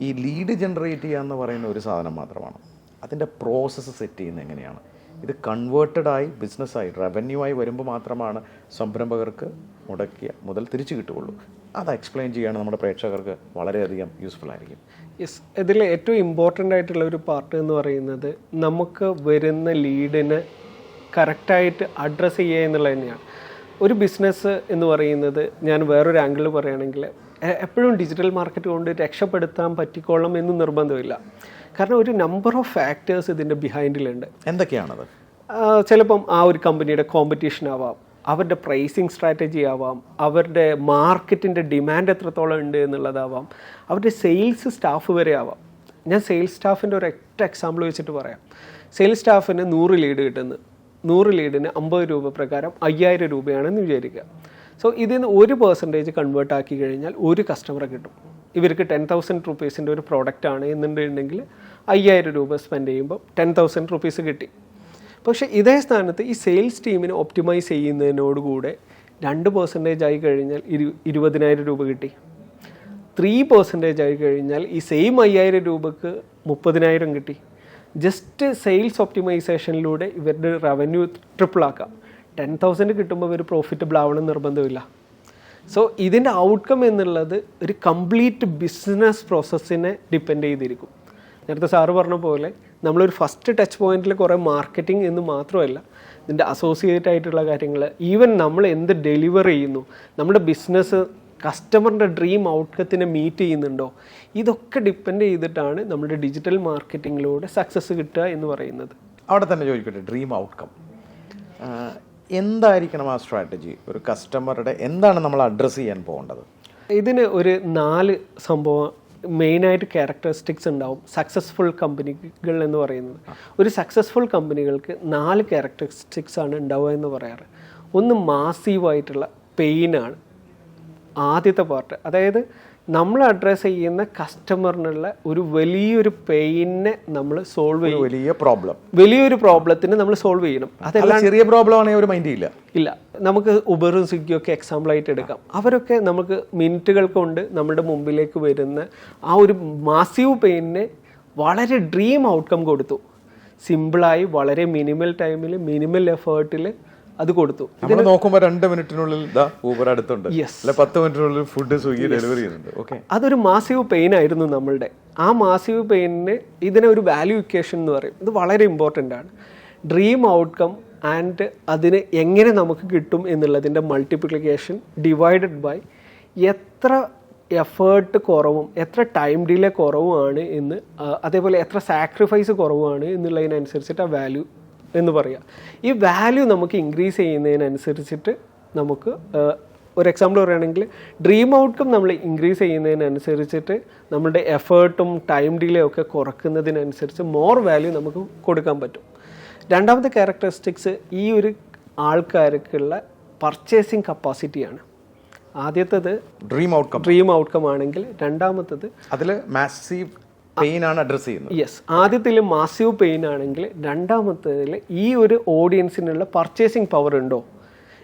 ഈ ലീഡ് ജനറേറ്റ് ചെയ്യുക എന്ന് പറയുന്ന ഒരു സാധനം മാത്രമാണ്. അതിന്റെ പ്രോസസ്സ് സെറ്റ് ചെയ്യുന്നത് എങ്ങനെയാണ്? ഇത് കൺവേർട്ടഡ് ആയി ബിസിനസ്സായി റവന്യൂ ആയി വരുമ്പോൾ മാത്രമാണ് സംരംഭകർക്ക് മുടക്കിയ മുതൽ തിരിച്ചു കിട്ടുകയുള്ളൂ. അത് എക്സ്പ്ലെയിൻ ചെയ്യുകയാണ് നമ്മുടെ പ്രേക്ഷകർക്ക് വളരെയധികം യൂസ്ഫുൾ ആയിരിക്കും. യെസ് ഇതിൽ ഏറ്റവും ഇമ്പോർട്ടന്റ് ആയിട്ടുള്ള ഒരു പാർട്ട് എന്ന് പറയുന്നത് നമുക്ക് വരുന്ന ലീഡിന് കറക്റ്റായിട്ട് അഡ്രസ്സ് ചെയ്യുക എന്നുള്ളത് തന്നെയാണ്. ഒരു ബിസിനസ് എന്ന് പറയുന്നത് ഞാൻ വേറൊരു ആംഗിളിൽ പറയുകയാണെങ്കിൽ എപ്പോഴും ഡിജിറ്റൽ മാർക്കറ്റ് കൊണ്ട് രക്ഷപ്പെടുത്താൻ പറ്റിക്കോളണം എന്ന് നിർബന്ധമില്ല. കാരണം ഒരു നമ്പർ ഓഫ് ഫാക്ടേഴ്സ് ഇതിന്റെ ബിഹൈൻഡിലുണ്ട് എന്തൊക്കെയാണത്? ചിലപ്പം ആ ഒരു കമ്പനിയുടെ കോമ്പറ്റീഷൻ ആവാം അവരുടെ പ്രൈസിങ് സ്ട്രാറ്റജി ആവാം അവരുടെ മാർക്കറ്റിന്റെ ഡിമാൻഡ് എത്രത്തോളം ഉണ്ട് എന്നുള്ളതാവാം അവരുടെ സെയിൽസ് സ്റ്റാഫ് വരെ ആവാം. ഞാൻ സെയിൽസ് സ്റ്റാഫിന്റെ ഒരു ഒറ്റ എക്സാമ്പിൾ വെച്ചിട്ട് പറയാം. സെയിൽസ് സ്റ്റാഫിന് നൂറ് ലീഡ് കിട്ടുന്നു. നൂറ് ലീഡിന് അമ്പത് രൂപ പ്രകാരം അയ്യായിരം രൂപയാണെന്ന് വിചാരിക്കുക. സോ ഇതിൽ നിന്ന് ഒരു പെർസെന്റേജ് കൺവേർട്ട് ആക്കി കഴിഞ്ഞാൽ ഒരു കസ്റ്റമറെ കിട്ടും. ഇവർക്ക് ടെൻ തൗസൻഡ് റുപ്പീസിന്റെ ഒരു പ്രോഡക്റ്റ് ആണ് എന്നുണ്ടെങ്കിൽ അയ്യായിരം രൂപ സ്പെൻഡ് ചെയ്യുമ്പോൾ ടെൻ തൗസൻഡ് റുപ്പീസ് കിട്ടി. പക്ഷേ ഇതേ സ്ഥാനത്ത് ഈ സെയിൽസ് ടീമിനെ ഒപ്റ്റിമൈസ് ചെയ്യുന്നതിനോടുകൂടെ രണ്ട് പെർസെന്റേജ് ആയി കഴിഞ്ഞാൽ ഇരു ഇരുപതിനായിരം രൂപ കിട്ടി. ത്രീ പെർസെന്റേജ് ആയി കഴിഞ്ഞാൽ ഈ സെയിം അയ്യായിരം രൂപക്ക് മുപ്പതിനായിരം കിട്ടി. ജസ്റ്റ് സെയിൽസ് ഒപ്റ്റിമൈസേഷനിലൂടെ ഇവരുടെ റവന്യൂ ട്രിപ്പിൾ ആക്കാം. ടെൻ തൗസൻഡ് കിട്ടുമ്പോൾ ഇവർ പ്രോഫിറ്റബിൾ ആവണം നിർബന്ധമില്ല. സോ ഇതിന്റെ ഔട്ട്കം എന്നുള്ളത് ഒരു കംപ്ലീറ്റ് ബിസിനസ് പ്രോസസ്സിനെ ഡിപ്പെൻഡ് ചെയ്തിരിക്കും. നേരത്തെ സാറ് പറഞ്ഞ പോലെ നമ്മളൊരു ഫസ്റ്റ് ടച്ച് പോയിന്റിൽ കുറേ മാർക്കറ്റിംഗ് എന്ന് മാത്രമല്ല ഇതിന്റെ അസോസിയേറ്റ് ആയിട്ടുള്ള കാര്യങ്ങൾ ഈവൻ നമ്മൾ എന്ത് ഡെലിവർ ചെയ്യുന്നു നമ്മുടെ ബിസിനസ് കസ്റ്റമറിന്റെ ഡ്രീം ഔട്ട്കത്തിനെ മീറ്റ് ചെയ്യുന്നുണ്ടോ? ഇതൊക്കെ ഡിപ്പെൻഡ് ചെയ്തിട്ടാണ് നമ്മുടെ ഡിജിറ്റൽ മാർക്കറ്റിങ്ങിലൂടെ സക്സസ് കിട്ടുക എന്ന് പറയുന്നത്. അവിടെ തന്നെ ചോദിക്കട്ടെ ഡ്രീം ഔട്ട്കം എന്തായിരിക്കണം ആ സ്ട്രാറ്റജി ഒരു കസ്റ്റമറുടെ എന്താണ് നമ്മൾ അഡ്രസ്സ് ചെയ്യാൻ പോകേണ്ടത്? ഇതിന് ഒരു നാല് സംഭവം മെയിനായിട്ട് ക്യാരക്ടറിസ്റ്റിക്സ് ഉണ്ടാവും. സക്സസ്ഫുൾ കമ്പനികൾ എന്ന് പറയുന്നത്. ഒരു സക്സസ്ഫുൾ കമ്പനികൾക്ക് നാല് ക്യാരക്ടറിസ്റ്റിക്സ് ആണ് ഉണ്ടാവുക എന്ന് പറയാറ്. ഒന്ന് മാസീവായിട്ടുള്ള പെയിനാണ് ആദ്യത്തെ പാർട്ട് അതായത് നമ്മൾ അഡ്രസ്സ് ചെയ്യുന്ന കസ്റ്റമറിനുള്ള ഒരു വലിയൊരു പെയിനെ നമ്മൾ സോൾവ് ചെയ്യും. വലിയ പ്രോബ്ലം വലിയൊരു പ്രോബ്ലത്തിന് നമ്മൾ സോൾവ് ചെയ്യണം. അതെല്ലാം ചെറിയ പ്രോബ്ലം ആണെങ്കിൽ ഒരു മൈൻഡ് ഇല്ല. ഇല്ല. നമുക്ക് ഉബറും സ്വിഗ്ഗിയും ഒക്കെ എക്സാമ്പിളായിട്ട് എടുക്കാം. അവരൊക്കെ നമുക്ക് മിനിറ്റുകൾ കൊണ്ട് നമ്മുടെ മുമ്പിലേക്ക് വരുന്ന ആ ഒരു മാസീവ് പെയിനെ വളരെ ഡ്രീം ഔട്ട്കം കൊടുത്തു. സിമ്പിളായി വളരെ മിനിമൽ ടൈമിൽ മിനിമൽ എഫേർട്ടിൽ അത് കൊടുത്തു. നമ്മൾ നോക്കുമ്പോൾ രണ്ട് മിനിറ്റിനുള്ളിൽ ഊബർ അടുത്തുണ്ട്. പത്ത് മിനിറ്റിനുള്ളിൽ ഫുഡ് സ്വിഗ്ഗി ഡെലിവറി ചെയ്യുന്നുണ്ട്. ഓക്കെ അതൊരു മാസീവ് പെയിൻ ആയിരുന്നു നമ്മളുടെ. ആ മാസീവ് പെയിനിന് ഇതിനെ ഒരു വാല്യൂ ഇക്വേഷൻ എന്ന് പറയും. ഇത് വളരെ ഇമ്പോർട്ടന്റ് ആണ്. ഡ്രീം ഔട്ട്കം ആൻഡ് അതിന് എങ്ങനെ നമുക്ക് കിട്ടും എന്നുള്ളതിന്റെ മൾട്ടിപ്ലിക്കേഷൻ ഡിവൈഡഡ് ബൈ എത്ര എഫേർട്ട് കുറവും എത്ര ടൈം ഡിലേ കുറവുമാണ് എന്ന് അതേപോലെ എത്ര സാക്രിഫൈസ് കുറവുമാണ് എന്നുള്ളതിനനുസരിച്ചിട്ട് ആ വാല്യൂ എന്ന് പറയുക ഈ വാല്യൂ നമുക്ക് ഇൻക്രീസ് ചെയ്യുന്നതിനനുസരിച്ചിട്ട് നമുക്ക് ഒരു എക്സാമ്പിൾ പറയുകയാണെങ്കിൽ ഡ്രീം ഔട്ട്കം നമ്മൾ ഇൻക്രീസ് ചെയ്യുന്നതിനനുസരിച്ചിട്ട് നമ്മുടെ എഫേർട്ടും ടൈം ഡിലേ ഒക്കെ കുറക്കുന്നതിനനുസരിച്ച് മോർ വാല്യൂ നമുക്ക് കൊടുക്കാൻ പറ്റും. രണ്ടാമത്തെ ക്യാരക്ടറിസ്റ്റിക്സ് ഈ ഒരു ആൾക്കാർക്കുള്ള പർച്ചേസിങ് കപ്പാസിറ്റിയാണ് ആദ്യത്തത് ഡ്രീം ഔട്ട്കം ഡ്രീം ഔട്ട്കം ആണെങ്കിൽ രണ്ടാമത്തത് അതിൽ മാസീവ് പെയിൻ ആണ് അഡ്രസ് ചെയ്യുന്നത്. യെസ് ആദ്യത്തിൽ മാസീവ് പെയിൻ ആണെങ്കിൽ രണ്ടാമത്തേതിൽ ഈ ഒരു ഓഡിയൻസിനുള്ള പർച്ചേസിങ് പവർ ഉണ്ടോ?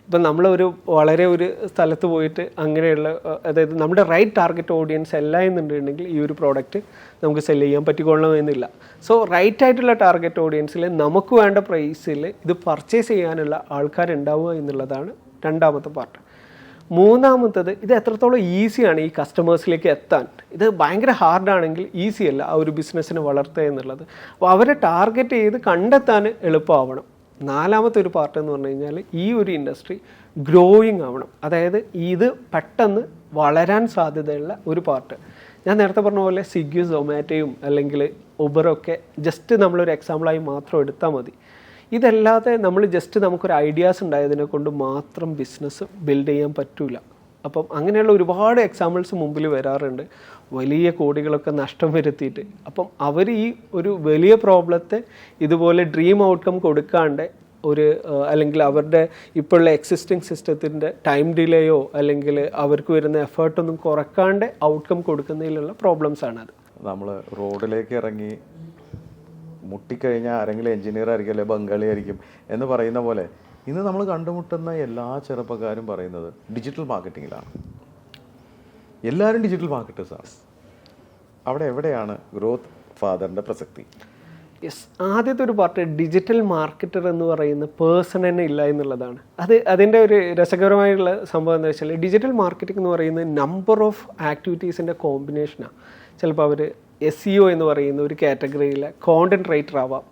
ഇപ്പം നമ്മളൊരു വളരെ ഒരു സ്ഥലത്ത് പോയിട്ട് അങ്ങനെയുള്ള അതായത് നമ്മുടെ റൈറ്റ് ടാർഗറ്റ് ഓഡിയൻസ് അല്ല എന്നുണ്ടെങ്കിൽ ഈ ഒരു പ്രോഡക്റ്റ് നമുക്ക് സെൽ ചെയ്യാൻ പറ്റിക്കൊള്ളണമെന്നില്ല. സോ റൈറ്റ് ആയിട്ടുള്ള ടാർഗറ്റ് ഓഡിയൻസിൽ നമുക്ക് വേണ്ട പ്രൈസിൽ ഇത് പർച്ചേസ് ചെയ്യാനുള്ള ആൾക്കാരുണ്ടാവുക എന്നുള്ളതാണ് രണ്ടാമത്തെ പാർട്ട് മൂന്നാമത്തത് ഇത് എത്രത്തോളം ഈസിയാണ് ഈ കസ്റ്റമേഴ്സിലേക്ക് എത്താൻ? ഇത് ഭയങ്കര ഹാർഡാണെങ്കിൽ ഈസി അല്ല ആ ഒരു ബിസിനസ്സിനെ വളർത്തുക എന്നുള്ളത്. അപ്പോൾ അവരെ ടാർഗറ്റ് ചെയ്ത് കണ്ടെത്താൻ എളുപ്പമാവണം. നാലാമത്തെ ഒരു പാർട്ട് എന്ന് പറഞ്ഞു കഴിഞ്ഞാൽ ഈ ഒരു ഇൻഡസ്ട്രി ഗ്രോയിങ് ആവണം. അതായത് ഇത് പെട്ടെന്ന് വളരാൻ സാധ്യതയുള്ള ഒരു പാർട്ട്. ഞാൻ നേരത്തെ പറഞ്ഞ പോലെ സ്വിഗ്ഗിയും സൊമാറ്റോയും അല്ലെങ്കിൽ ഉബറൊക്കെ ജസ്റ്റ് നമ്മളൊരു എക്സാമ്പിളായി മാത്രം എടുത്താൽ മതി. ഇതല്ലാതെ നമ്മൾ ജസ്റ്റ് നമുക്കൊരു ഐഡിയാസ് ഉണ്ടായതിനെ കൊണ്ട് മാത്രം ബിസിനസ് ബിൽഡ് ചെയ്യാൻ പറ്റില്ല അപ്പം അങ്ങനെയുള്ള ഒരുപാട് എക്സാമ്പിൾസ് മുമ്പിൽ വരാറുണ്ട്. വലിയ കോടികളൊക്കെ നഷ്ടം വരുത്തിയിട്ട്. അപ്പം അവർ ഈ ഒരു വലിയ പ്രോബ്ലത്തെ ഇതുപോലെ ഡ്രീം ഔട്ട്കം കൊടുക്കാണ്ട് ഒരു അല്ലെങ്കിൽ അവരുടെ ഇപ്പോഴുള്ള എക്സിസ്റ്റിംഗ് സിസ്റ്റത്തിന്റെ ടൈം ഡിലേയോ അല്ലെങ്കിൽ അവർക്ക് വരുന്ന എഫേർട്ടൊന്നും കുറക്കാണ്ട് ഔട്ട്കം കൊടുക്കുന്നതിലുള്ള പ്രോബ്ലംസ് ആണത്. നമ്മൾ റോഡിലേക്ക് ഇറങ്ങി മുട്ടിക്കഴിഞ്ഞാൽ ആരെങ്കിലും എഞ്ചിനീയർ ആയിരിക്കും അല്ലെങ്കിൽ ബംഗാളി ആയിരിക്കും എന്ന് പറയുന്ന പോലെ ഇന്ന് നമ്മൾ കണ്ടുമുട്ടുന്ന എല്ലാ ചെറുപ്പക്കാരും പറയുന്നത് ഡിജിറ്റൽ മാർക്കറ്റിങ്ങിലാണ് എല്ലാവരും ഡിജിറ്റൽ മാർക്കറ്റേഴ്സാണ് അവിടെ എവിടെയാണ് ഗ്രോത്ത് ഫാദറിന്റെ പ്രസക്തി? യെസ് ആദ്യത്തെ ഒരു പാർട്ട് ഡിജിറ്റൽ മാർക്കറ്റർ എന്ന് പറയുന്ന പേഴ്സൺ തന്നെ ഇല്ല എന്നുള്ളതാണ്. അത് അതിന്റെ ഒരു രസകരമായിട്ടുള്ള സംഭവം എന്താ വെച്ചാൽ ഡിജിറ്റൽ മാർക്കറ്റിംഗ് എന്ന് പറയുന്നത് നമ്പർ ഓഫ് ആക്ടിവിറ്റീസിന്റെ കോമ്പിനേഷനാണ് ചിലപ്പോൾ അവർ എസ് സി ഒ എന്ന് പറയുന്ന ഒരു കാറ്റഗറിയിലെ കോണ്ടന്റ് റൈറ്റർ ആവാം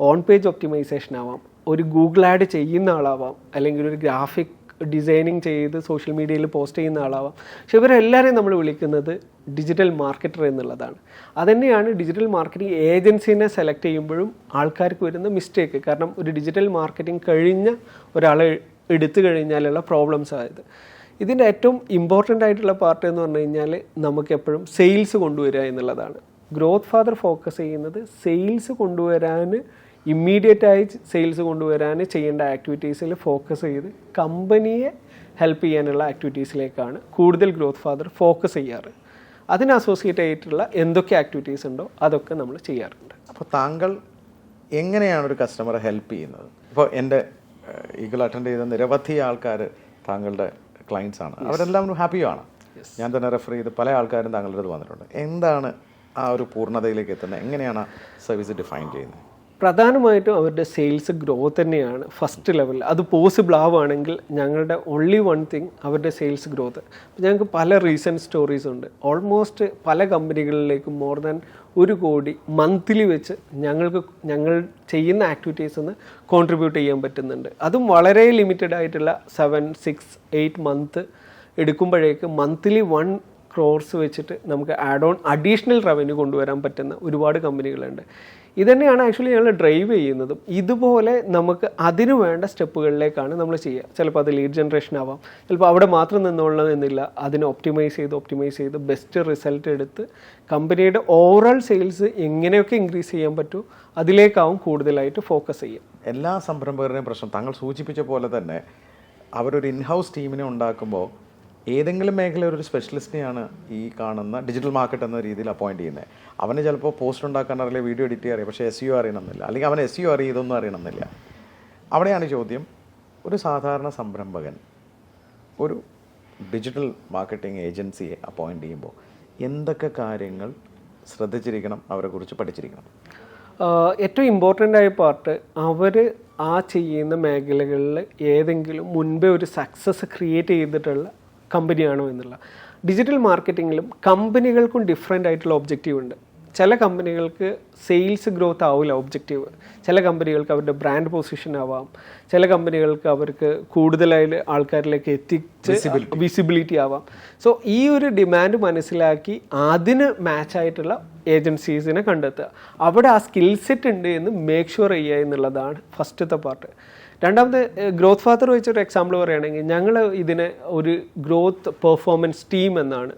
ഓൺ പേജ് ഒപ്റ്റിമൈസേഷൻ ആവാം ഒരു ഗൂഗിൾ ആഡ് ചെയ്യുന്ന ആളാവാം അല്ലെങ്കിൽ ഒരു ഗ്രാഫിക് ഡിസൈനിങ് ചെയ്ത് സോഷ്യൽ മീഡിയയിൽ പോസ്റ്റ് ചെയ്യുന്ന ആളാവാം. പക്ഷെ ഇവരെല്ലാവരെയും നമ്മൾ വിളിക്കുന്നത് ഡിജിറ്റൽ മാർക്കറ്റർ എന്നുള്ളതാണ്. അതുതന്നെയാണ് ഡിജിറ്റൽ മാർക്കറ്റിംഗ് ഏജൻസിനെ സെലക്ട് ചെയ്യുമ്പോഴും ആൾക്കാർക്ക് വരുന്ന മിസ്റ്റേക്ക് കാരണം ഒരു ഡിജിറ്റൽ മാർക്കറ്റിംഗ് കഴിഞ്ഞ ഒരാളെ എടുത്തു കഴിഞ്ഞാലുള്ള പ്രോബ്ലംസ് ആയത് ഇതിന്റെ ഏറ്റവും ഇമ്പോർട്ടന്റ് ആയിട്ടുള്ള പാർട്ട് എന്ന് പറഞ്ഞു കഴിഞ്ഞാൽ നമുക്ക് എപ്പോഴും സെയിൽസ് കൊണ്ടുവരിക എന്നുള്ളതാണ്. ഗ്രോത്ത് ഫാദർ ഫോക്കസ് ചെയ്യുന്നത് സെയിൽസ് കൊണ്ടുവരാൻ ഇമ്മീഡിയറ്റ് ആയി സെയിൽസ് കൊണ്ടുവരാൻ ചെയ്യേണ്ട ആക്ടിവിറ്റീസിൽ ഫോക്കസ് ചെയ്ത് കമ്പനിയെ ഹെൽപ്പ് ചെയ്യാനുള്ള ആക്ടിവിറ്റീസിലേക്കാണ് കൂടുതൽ ഗ്രോത്ത് ഫാദർ ഫോക്കസ് ചെയ്യാറ്. അതിന് അസോസിയേറ്റ് ആയിട്ടുള്ള എന്തൊക്കെ ആക്ടിവിറ്റീസ് ഉണ്ടോ അതൊക്കെ നമ്മൾ ചെയ്യാറുണ്ട്. അപ്പോൾ താങ്കൾ എങ്ങനെയാണ് ഒരു കസ്റ്റമറെ ഹെൽപ്പ് ചെയ്യുന്നത്? ഇപ്പോൾ എന്റെ ഈഗിൾ അറ്റൻഡ് ചെയ്ത നിരവധി ആൾക്കാർ താങ്കളുടെ ക്ലയൻസ് ആണ്. അവരെല്ലാം ഹാപ്പിയുമാണ്. ഞാൻ തന്നെ റെഫർ ചെയ്ത് പല ആൾക്കാരും താങ്കളുടെ അടുത്ത് വന്നിട്ടുണ്ട്. എന്താണ് ആ ഒരു പൂർണതയിലേക്ക് എത്തുന്നത്? എങ്ങനെയാണ് സർവീസ് ഡിഫൈൻ ചെയ്യുന്നത്? പ്രധാനമായിട്ടും അവരുടെ സെയിൽസ് ഗ്രോത്ത് തന്നെയാണ് ഫസ്റ്റ് ലെവൽ അത് പോസിബിൾ ആവുകയാണെങ്കിൽ ഞങ്ങളുടെ ഓൺലി വൺ തിങ് അവരുടെ സെയിൽസ് ഗ്രോത്ത് ഞങ്ങൾക്ക് പല റീസെന്റ് സ്റ്റോറീസ് ഉണ്ട്. ഓൾമോസ്റ്റ് പല കമ്പനികളിലേക്കും മോർ ദാൻ ഒരു കോടി മന്ത്ലി വെച്ച് ഞങ്ങൾക്ക് ഞങ്ങൾ ചെയ്യുന്ന ആക്ടിവിറ്റീസ് നിന്ന് കോൺട്രിബ്യൂട്ട് ചെയ്യാൻ പറ്റുന്നുണ്ട്. അതും വളരെ ലിമിറ്റഡ് ആയിട്ടുള്ള സെവൻ സിക്സ് എയ്റ്റ് മന്ത് എടുക്കുമ്പോഴേക്ക് മന്ത്ലി വൺ ക്രോർസ് വെച്ചിട്ട് നമുക്ക് ആഡ് ഓൺ അഡീഷണൽ റവന്യൂ കൊണ്ടുവരാൻ പറ്റുന്ന ഒരുപാട് കമ്പനികളുണ്ട് ഇതന്നെയാണ് ആക്ച്വലി ഞങ്ങൾ ഡ്രൈവ് ചെയ്യുന്നതും. ഇതുപോലെ നമുക്ക് അതിനു വേണ്ട സ്റ്റെപ്പുകളിലേക്കാണ് നമ്മൾ ചെയ്യുക. ചിലപ്പോൾ അത് ലീഡ് ജനറേഷൻ ആവാം. ചിലപ്പോൾ അവിടെ മാത്രം നിന്നോളണമെന്നില്ല അതിനെ ഒപ്റ്റിമൈസ് ചെയ്ത് ഒപ്റ്റിമൈസ് ചെയ്ത് ബെസ്റ്റ് റിസൾട്ട് എടുത്ത് കമ്പനിയുടെ ഓവറോൾ സെയിൽസ് എങ്ങനെയൊക്കെ ഇൻക്രീസ് ചെയ്യാൻ പറ്റുമോ അതിലേക്കാവും കൂടുതലായിട്ട് ഫോക്കസ് ചെയ്യും എല്ലാ സംരംഭകരുടെയും പ്രശ്നം താങ്കൾ സൂചിപ്പിച്ച പോലെ തന്നെ അവരൊരു ഇൻഹൗസ് ടീമിനെ ഉണ്ടാക്കുമ്പോൾ ഏതെങ്കിലും മേഖല ഒരു സ്പെഷ്യലിസ്റ്റിനെയാണ് ഈ കാണുന്ന ഡിജിറ്റൽ മാർക്കറ്റ് എന്ന രീതിയിൽ അപ്പോയിന്റ് ചെയ്യുന്നത് അവന് ചിലപ്പോൾ പോസ്റ്റ് ഉണ്ടാക്കാൻ അറിയില്ല വീഡിയോ എഡിറ്റ് ചെയ്യാൻ അറിയാം പക്ഷേ എസ് യു അറിയണമെന്നില്ല. അല്ലെങ്കിൽ അവൻ എസ് യു അറിയ ഇതൊന്നും അറിയണമെന്നില്ല. അവിടെയാണ് ചോദ്യം. ഒരു സാധാരണ സംരംഭകൻ ഒരു ഡിജിറ്റൽ മാർക്കറ്റിംഗ് ഏജൻസിയെ അപ്പോയിന്റ് ചെയ്യുമ്പോൾ എന്തൊക്കെ കാര്യങ്ങൾ ശ്രദ്ധിച്ചിരിക്കണം അവരെക്കുറിച്ച് പഠിച്ചിരിക്കണം? ഏറ്റവും ഇമ്പോർട്ടന്റ് ആയ പാർട്ട് അവർ ആ ചെയ്യുന്ന മേഖലകളിൽ ഏതെങ്കിലും മുൻപേ ഒരു സക്സസ് ക്രിയേറ്റ് ചെയ്തിട്ടുള്ള കമ്പനിയാണോ എന്നുള്ള. ഡിജിറ്റൽ മാർക്കറ്റിങ്ങിലും കമ്പനികൾക്കും ഡിഫറെന്റ് ആയിട്ടുള്ള ഒബ്ജക്റ്റീവ് ഉണ്ട്. ചില കമ്പനികൾക്ക് സെയിൽസ് ഗ്രോത്ത് ആവില്ല ഒബ്ജക്റ്റീവ് ചില കമ്പനികൾക്ക് അവരുടെ ബ്രാൻഡ് പൊസിഷൻ ആവാം. ചില കമ്പനികൾക്ക് അവർക്ക് കൂടുതലായി ആൾക്കാരിലേക്ക് എത്തിച്ച് വിസിബിലിറ്റി ആവാം. സോ ഈ ഒരു ഡിമാൻഡ് മനസ്സിലാക്കി അതിന് മാച്ചായിട്ടുള്ള ഏജൻസീസിനെ കണ്ടെത്തുക. അവിടെ ആ സ്കിൽ സെറ്റ് ഉണ്ട് എന്ന് മേക്ക് ഷുവർ ചെയ്യുക എന്നുള്ളതാണ് ഫസ്റ്റത്തെ പാർട്ട് രണ്ടാമത് ഗ്രോത്ത് ഫാദർ വെച്ചൊരു എക്സാമ്പിൾ പറയുകയാണെങ്കിൽ ഞങ്ങൾ ഇതിനെ ഒരു ഗ്രോത്ത് പെർഫോമൻസ് ടീം എന്നാണ്.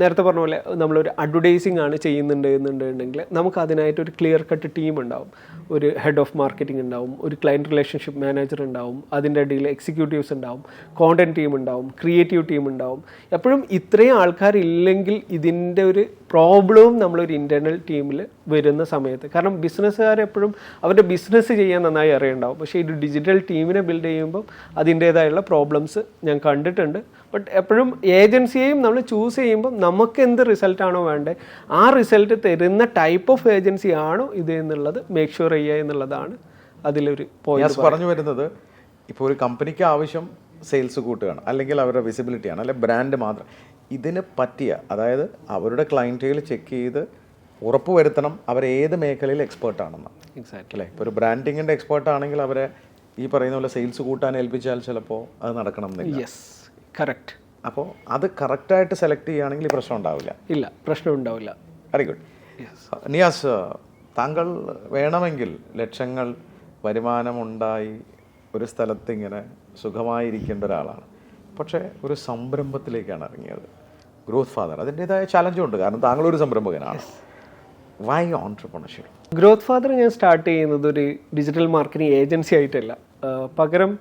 നേരത്തെ പറഞ്ഞ പോലെ നമ്മളൊരു അഡ്വർടൈസിങ് ആണ് ചെയ്യുന്നുണ്ട് എന്നുണ്ടെങ്കിൽ നമുക്ക് അതിനായിട്ട് ഒരു ക്ലിയർ കട്ട് ടീം ഉണ്ടാവും. ഒരു ഹെഡ് ഓഫ് മാർക്കറ്റിംഗ് ഉണ്ടാവും ഒരു ക്ലയന്റ് റിലേഷൻഷിപ്പ് മാനേജർ ഉണ്ടാവും അതിന്റെ ഇടയിൽ എക്സിക്യൂട്ടീവ്സ് ഉണ്ടാവും കോണ്ടന്റ് ടീം ഉണ്ടാവും ക്രിയേറ്റീവ് ടീം ഉണ്ടാവും. എപ്പോഴും ഇത്രയും ആൾക്കാരില്ലെങ്കിൽ ഇതിന്റെ ഒരു പ്രോബ്ലവും നമ്മളൊരു ഇന്റേർണൽ ടീമിൽ വരുന്ന സമയത്ത്. കാരണം ബിസിനസ്സുകാർ എപ്പോഴും അവരുടെ ബിസിനസ് ചെയ്യാൻ നന്നായി അറിയണ്ടാവും. പക്ഷേ ഇത് ഡിജിറ്റൽ ടീമിനെ ബിൽഡ് ചെയ്യുമ്പം അതിന്റേതായുള്ള പ്രോബ്ലംസ് ഞാൻ കണ്ടിട്ടുണ്ട്. ബട്ട് എപ്പോഴും ഏജൻസിയെയും നമ്മൾ ചൂസ് ചെയ്യുമ്പം നമുക്ക് എന്ത് റിസൾട്ടാണോ വേണ്ടത് ആ റിസൾട്ട് തരുന്ന ടൈപ്പ് ഓഫ് ഏജൻസി ആണോ ഇത് എന്നുള്ളത് മേക്ക് ഷുവർ ചെയ്യുക എന്നുള്ളതാണ് അതിലൊരു പോയിന്റ് പറഞ്ഞു വരുന്നത് ഇപ്പോൾ ഒരു കമ്പനിക്ക് ആവശ്യം സെയിൽസ് കൂട്ടുകയാണ്. അല്ലെങ്കിൽ അവരുടെ വിസിബിലിറ്റിയാണ് അല്ലെങ്കിൽ ബ്രാൻഡ് മാത്രം. ഇതിന് പറ്റിയ അതായത് അവരുടെ ക്ലയന്റുകൾ ചെക്ക് ചെയ്ത് ഉറപ്പ് വരുത്തണം അവർ ഏത് മേഖലയിൽ എക്സ്പേർട്ട് ആണെന്ന്. എക്സാക്ട് അല്ലേ? ഇപ്പോൾ ഒരു ബ്രാൻഡിങ്ങിന്റെ എക്സ്പേർട്ട് ആണെങ്കിൽ അവരെ ഈ പറയുന്ന പോലെ സെയിൽസ് കൂട്ടാൻ ഏൽപ്പിച്ചാൽ ചിലപ്പോൾ അത് നടക്കണം എന്നില്ല. യെസ് കറക്റ്റ് അപ്പോൾ അത് കറക്റ്റായിട്ട് സെലക്ട് ചെയ്യുകയാണെങ്കിൽ ഈ പ്രശ്നം ഉണ്ടാവില്ല. ഇല്ല പ്രശ്നം ഉണ്ടാവില്ല. വെരി ഗുഡ് നിയാസ് താങ്കൾ വേണമെങ്കിൽ ലക്ഷങ്ങൾ വരുമാനമുണ്ടായി ഒരു സ്ഥലത്ത് ഇങ്ങനെ സുഖമായിരിക്കേണ്ട ഒരാളാണ്. പക്ഷേ ഒരു സംരംഭത്തിലേക്കാണ് ഇറങ്ങിയത്. ഗ്രോത്ത് ഫാദർ അതിന്റെതായ ചലഞ്ചും ഉണ്ട്. കാരണം താങ്കൾ ഒരു സംരംഭകനാണ് വൈ ഓൺടർപ്രണർഷിപ്പ് ഗ്രോത്ത് ഫാദർ ഞാൻ സ്റ്റാർട്ട് ചെയ്യുന്നത് ഒരു ഡിജിറ്റൽ മാർക്കറ്റിംഗ് ഏജൻസി ആയിട്ടല്ല. പകരം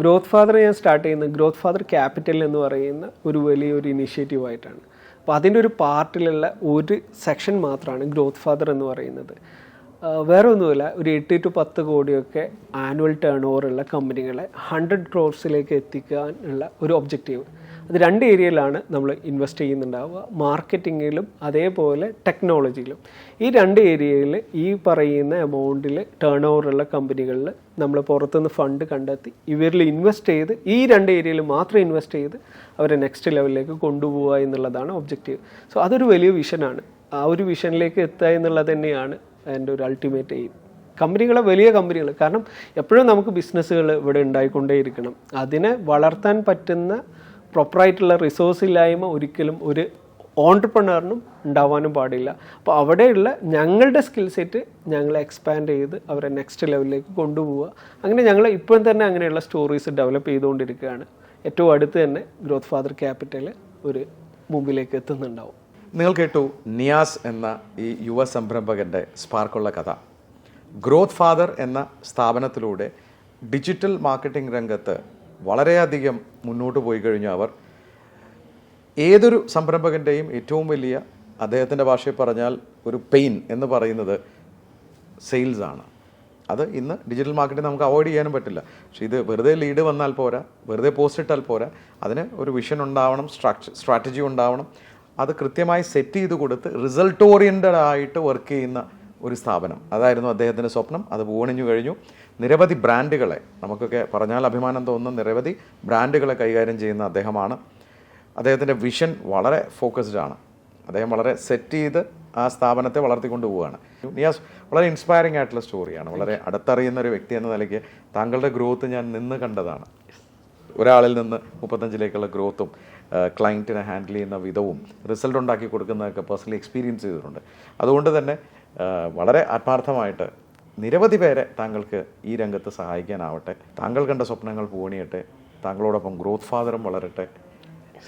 ഗ്രോത്ത് ഫാദർ ഞാൻ സ്റ്റാർട്ട് ചെയ്യുന്നത് ഗ്രോത്ത് ഫാദർ ക്യാപിറ്റൽ എന്ന് പറയുന്ന ഒരു വലിയൊരു ഇനിഷ്യേറ്റീവ് ആയിട്ടാണ്. അപ്പോൾ അതിന്റെ ഒരു പാർട്ടിലുള്ള ഒരു സെക്ഷൻ മാത്രമാണ് ഗ്രോത്ത് ഫാദർ എന്ന് പറയുന്നത്. വേറെ ഒന്നുമില്ല ഒരു എട്ട് ടു പത്ത് കോടിയൊക്കെ ആനുവൽ ടേൺ ഓവർ ഉള്ള കമ്പനികളെ ഹൺഡ്രഡ് ക്രോർസിലേക്ക് എത്തിക്കാനുള്ള ഒരു ഒബ്ജക്റ്റീവ് അത് രണ്ട് ഏരിയയിലാണ് നമ്മൾ ഇൻവെസ്റ്റ് ചെയ്യുന്നുണ്ടാവുക. മാർക്കറ്റിങ്ങിലും അതേപോലെ ടെക്നോളജിയിലും ഈ രണ്ട് ഏരിയയിൽ ഈ പറയുന്ന എമൗണ്ടിൽ ടേൺ ഓവറുള്ള കമ്പനികളിൽ നമ്മൾ പുറത്തുനിന്ന് ഫണ്ട് കണ്ടെത്തി ഇവരിൽ ഇൻവെസ്റ്റ് ചെയ്ത് ഈ രണ്ട് ഏരിയയിൽ മാത്രം ഇൻവെസ്റ്റ് ചെയ്ത് അവരെ നെക്സ്റ്റ് ലെവലിലേക്ക് കൊണ്ടുപോവുക എന്നുള്ളതാണ് ഒബ്ജക്റ്റീവ് സോ അതൊരു വലിയ വിഷനാണ് ആ ഒരു വിഷനിലേക്ക് എത്തുക എന്നുള്ളത് തന്നെയാണ് എന്റെ ഒരു അൾട്ടിമേറ്റ് എയിം കമ്പനികളെ വലിയ കമ്പനികൾ കാരണം എപ്പോഴും നമുക്ക് ബിസിനസ്സുകൾ ഇവിടെ ഉണ്ടായിക്കൊണ്ടേയിരിക്കണം. അതിനെ വളർത്താൻ പറ്റുന്ന പ്രോപ്പറായിട്ടുള്ള റിസോഴ്സ് ഇല്ലായ്മ ഒരിക്കലും ഒരു ഓണ്ടർപ്രണറിനും ഉണ്ടാവാനും പാടില്ല. അപ്പോൾ അവിടെയുള്ള ഞങ്ങളുടെ സ്കിൽ സെറ്റ് ഞങ്ങൾ എക്സ്പാൻഡ് ചെയ്ത് അവരെ നെക്സ്റ്റ് ലെവലിലേക്ക് കൊണ്ടുപോവുക. അങ്ങനെ ഞങ്ങൾ ഇപ്പോഴും തന്നെ അങ്ങനെയുള്ള സ്റ്റോറീസ് ഡെവലപ്പ് ചെയ്തുകൊണ്ടിരിക്കുകയാണ്. ഏറ്റവും അടുത്ത് തന്നെ ഗ്രോത്ത് ഫാദർ ക്യാപിറ്റൽ ഒരു മുമ്പിലേക്ക് എത്തുന്നുണ്ടാവും. നിങ്ങൾ കേട്ടു നിയാസ് എന്ന ഈ യുവ സംരംഭകന്റെ സ്പാർക്കുള്ള കഥ. ഗ്രോത്ത് ഫാദർ എന്ന സ്ഥാപനത്തിലൂടെ ഡിജിറ്റൽ മാർക്കറ്റിംഗ് രംഗത്ത് വളരെയധികം മുന്നോട്ട് പോയി കഴിഞ്ഞു അവർ. ഏതൊരു സംരംഭകന്റെയും ഏറ്റവും വലിയ അദ്ദേഹത്തിന്റെ ഭാഷയിൽ പറഞ്ഞാൽ ഒരു പെയിൻ എന്ന് പറയുന്നത് സെയിൽസ് ആണ്. അത് ഇന്ന് ഡിജിറ്റൽ മാർക്കറ്റിംഗ് നമുക്ക് അവോയ്ഡ് ചെയ്യാനും പറ്റില്ല. പക്ഷേ ഇത് വെറുതെ ലീഡ് വന്നാൽ പോരാ വെറുതെ പോസ്റ്റ് ഇട്ടാൽ പോരാ അതിന് ഒരു വിഷൻ ഉണ്ടാവണം സ്ട്രാറ്റജി ഉണ്ടാവണം അത് കൃത്യമായി സെറ്റ് ചെയ്ത് കൊടുത്ത് റിസൾട്ട് ഓറിയന്റഡ് ആയിട്ട് വർക്ക് ചെയ്യുന്ന ഒരു സ്ഥാപനം. അതായിരുന്നു അദ്ദേഹത്തിന്റെ സ്വപ്നം. അത് പൂവണിഞ്ഞു കഴിഞ്ഞു. നിരവധി ബ്രാൻഡുകളെ നമുക്കൊക്കെ പറഞ്ഞാൽ അഭിമാനം തോന്നുന്ന നിരവധി ബ്രാൻഡുകളെ കൈകാര്യം ചെയ്യുന്ന അദ്ദേഹമാണ്. അദ്ദേഹത്തിന്റെ വിഷൻ വളരെ ഫോക്കസ്ഡ് ആണ്. അദ്ദേഹം വളരെ സെറ്റ് ചെയ്ത് ആ സ്ഥാപനത്തെ വളർത്തിക്കൊണ്ട് പോവുകയാണ്. നിയാസ് വളരെ ഇൻസ്പയറിംഗ് ആയിട്ടുള്ള സ്റ്റോറിയാണ് വളരെ അടുത്തറിയുന്ന ഒരു വ്യക്തി എന്ന നിലയ്ക്ക് താങ്കളുടെ ഗ്രോത്ത് ഞാൻ നിന്ന് കണ്ടതാണ്. ഒരാളിൽ നിന്ന് മുപ്പത്തഞ്ചിലേക്കുള്ള ഗ്രോത്തും ക്ലയന്റിനെ ഹാൻഡിൽ ചെയ്യുന്ന വിധവും റിസൾട്ട് ഉണ്ടാക്കി കൊടുക്കുന്നതൊക്കെ പേഴ്സണലി എക്സ്പീരിയൻസ് ചെയ്തിട്ടുണ്ട്. അതുകൊണ്ട് തന്നെ വളരെ ആത്മാർത്ഥമായിട്ട് നിരവധി പേരെ താങ്കൾക്ക് ഈ രംഗത്ത് സഹായിക്കാനാവട്ടെ. താങ്കൾ കണ്ട സ്വപ്നങ്ങൾ പൂണിയട്ടെ. താങ്കളോടൊപ്പം ഗ്രോത്ത് ഫാദറും വളരട്ടെ.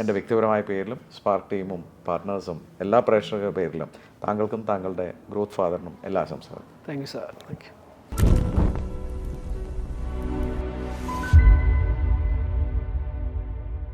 എന്റെ വ്യക്തിപരമായ പേരിലും സ്പാർക്ക് ടീമും പാർട്ട്നേഴ്സും എല്ലാ പ്രേക്ഷകരുടെ പേരിലും താങ്കൾക്കും താങ്കളുടെ ഗ്രോത്ത് ഫാദറിനും എല്ലാ ആശംസകളും. Thank you sir thank you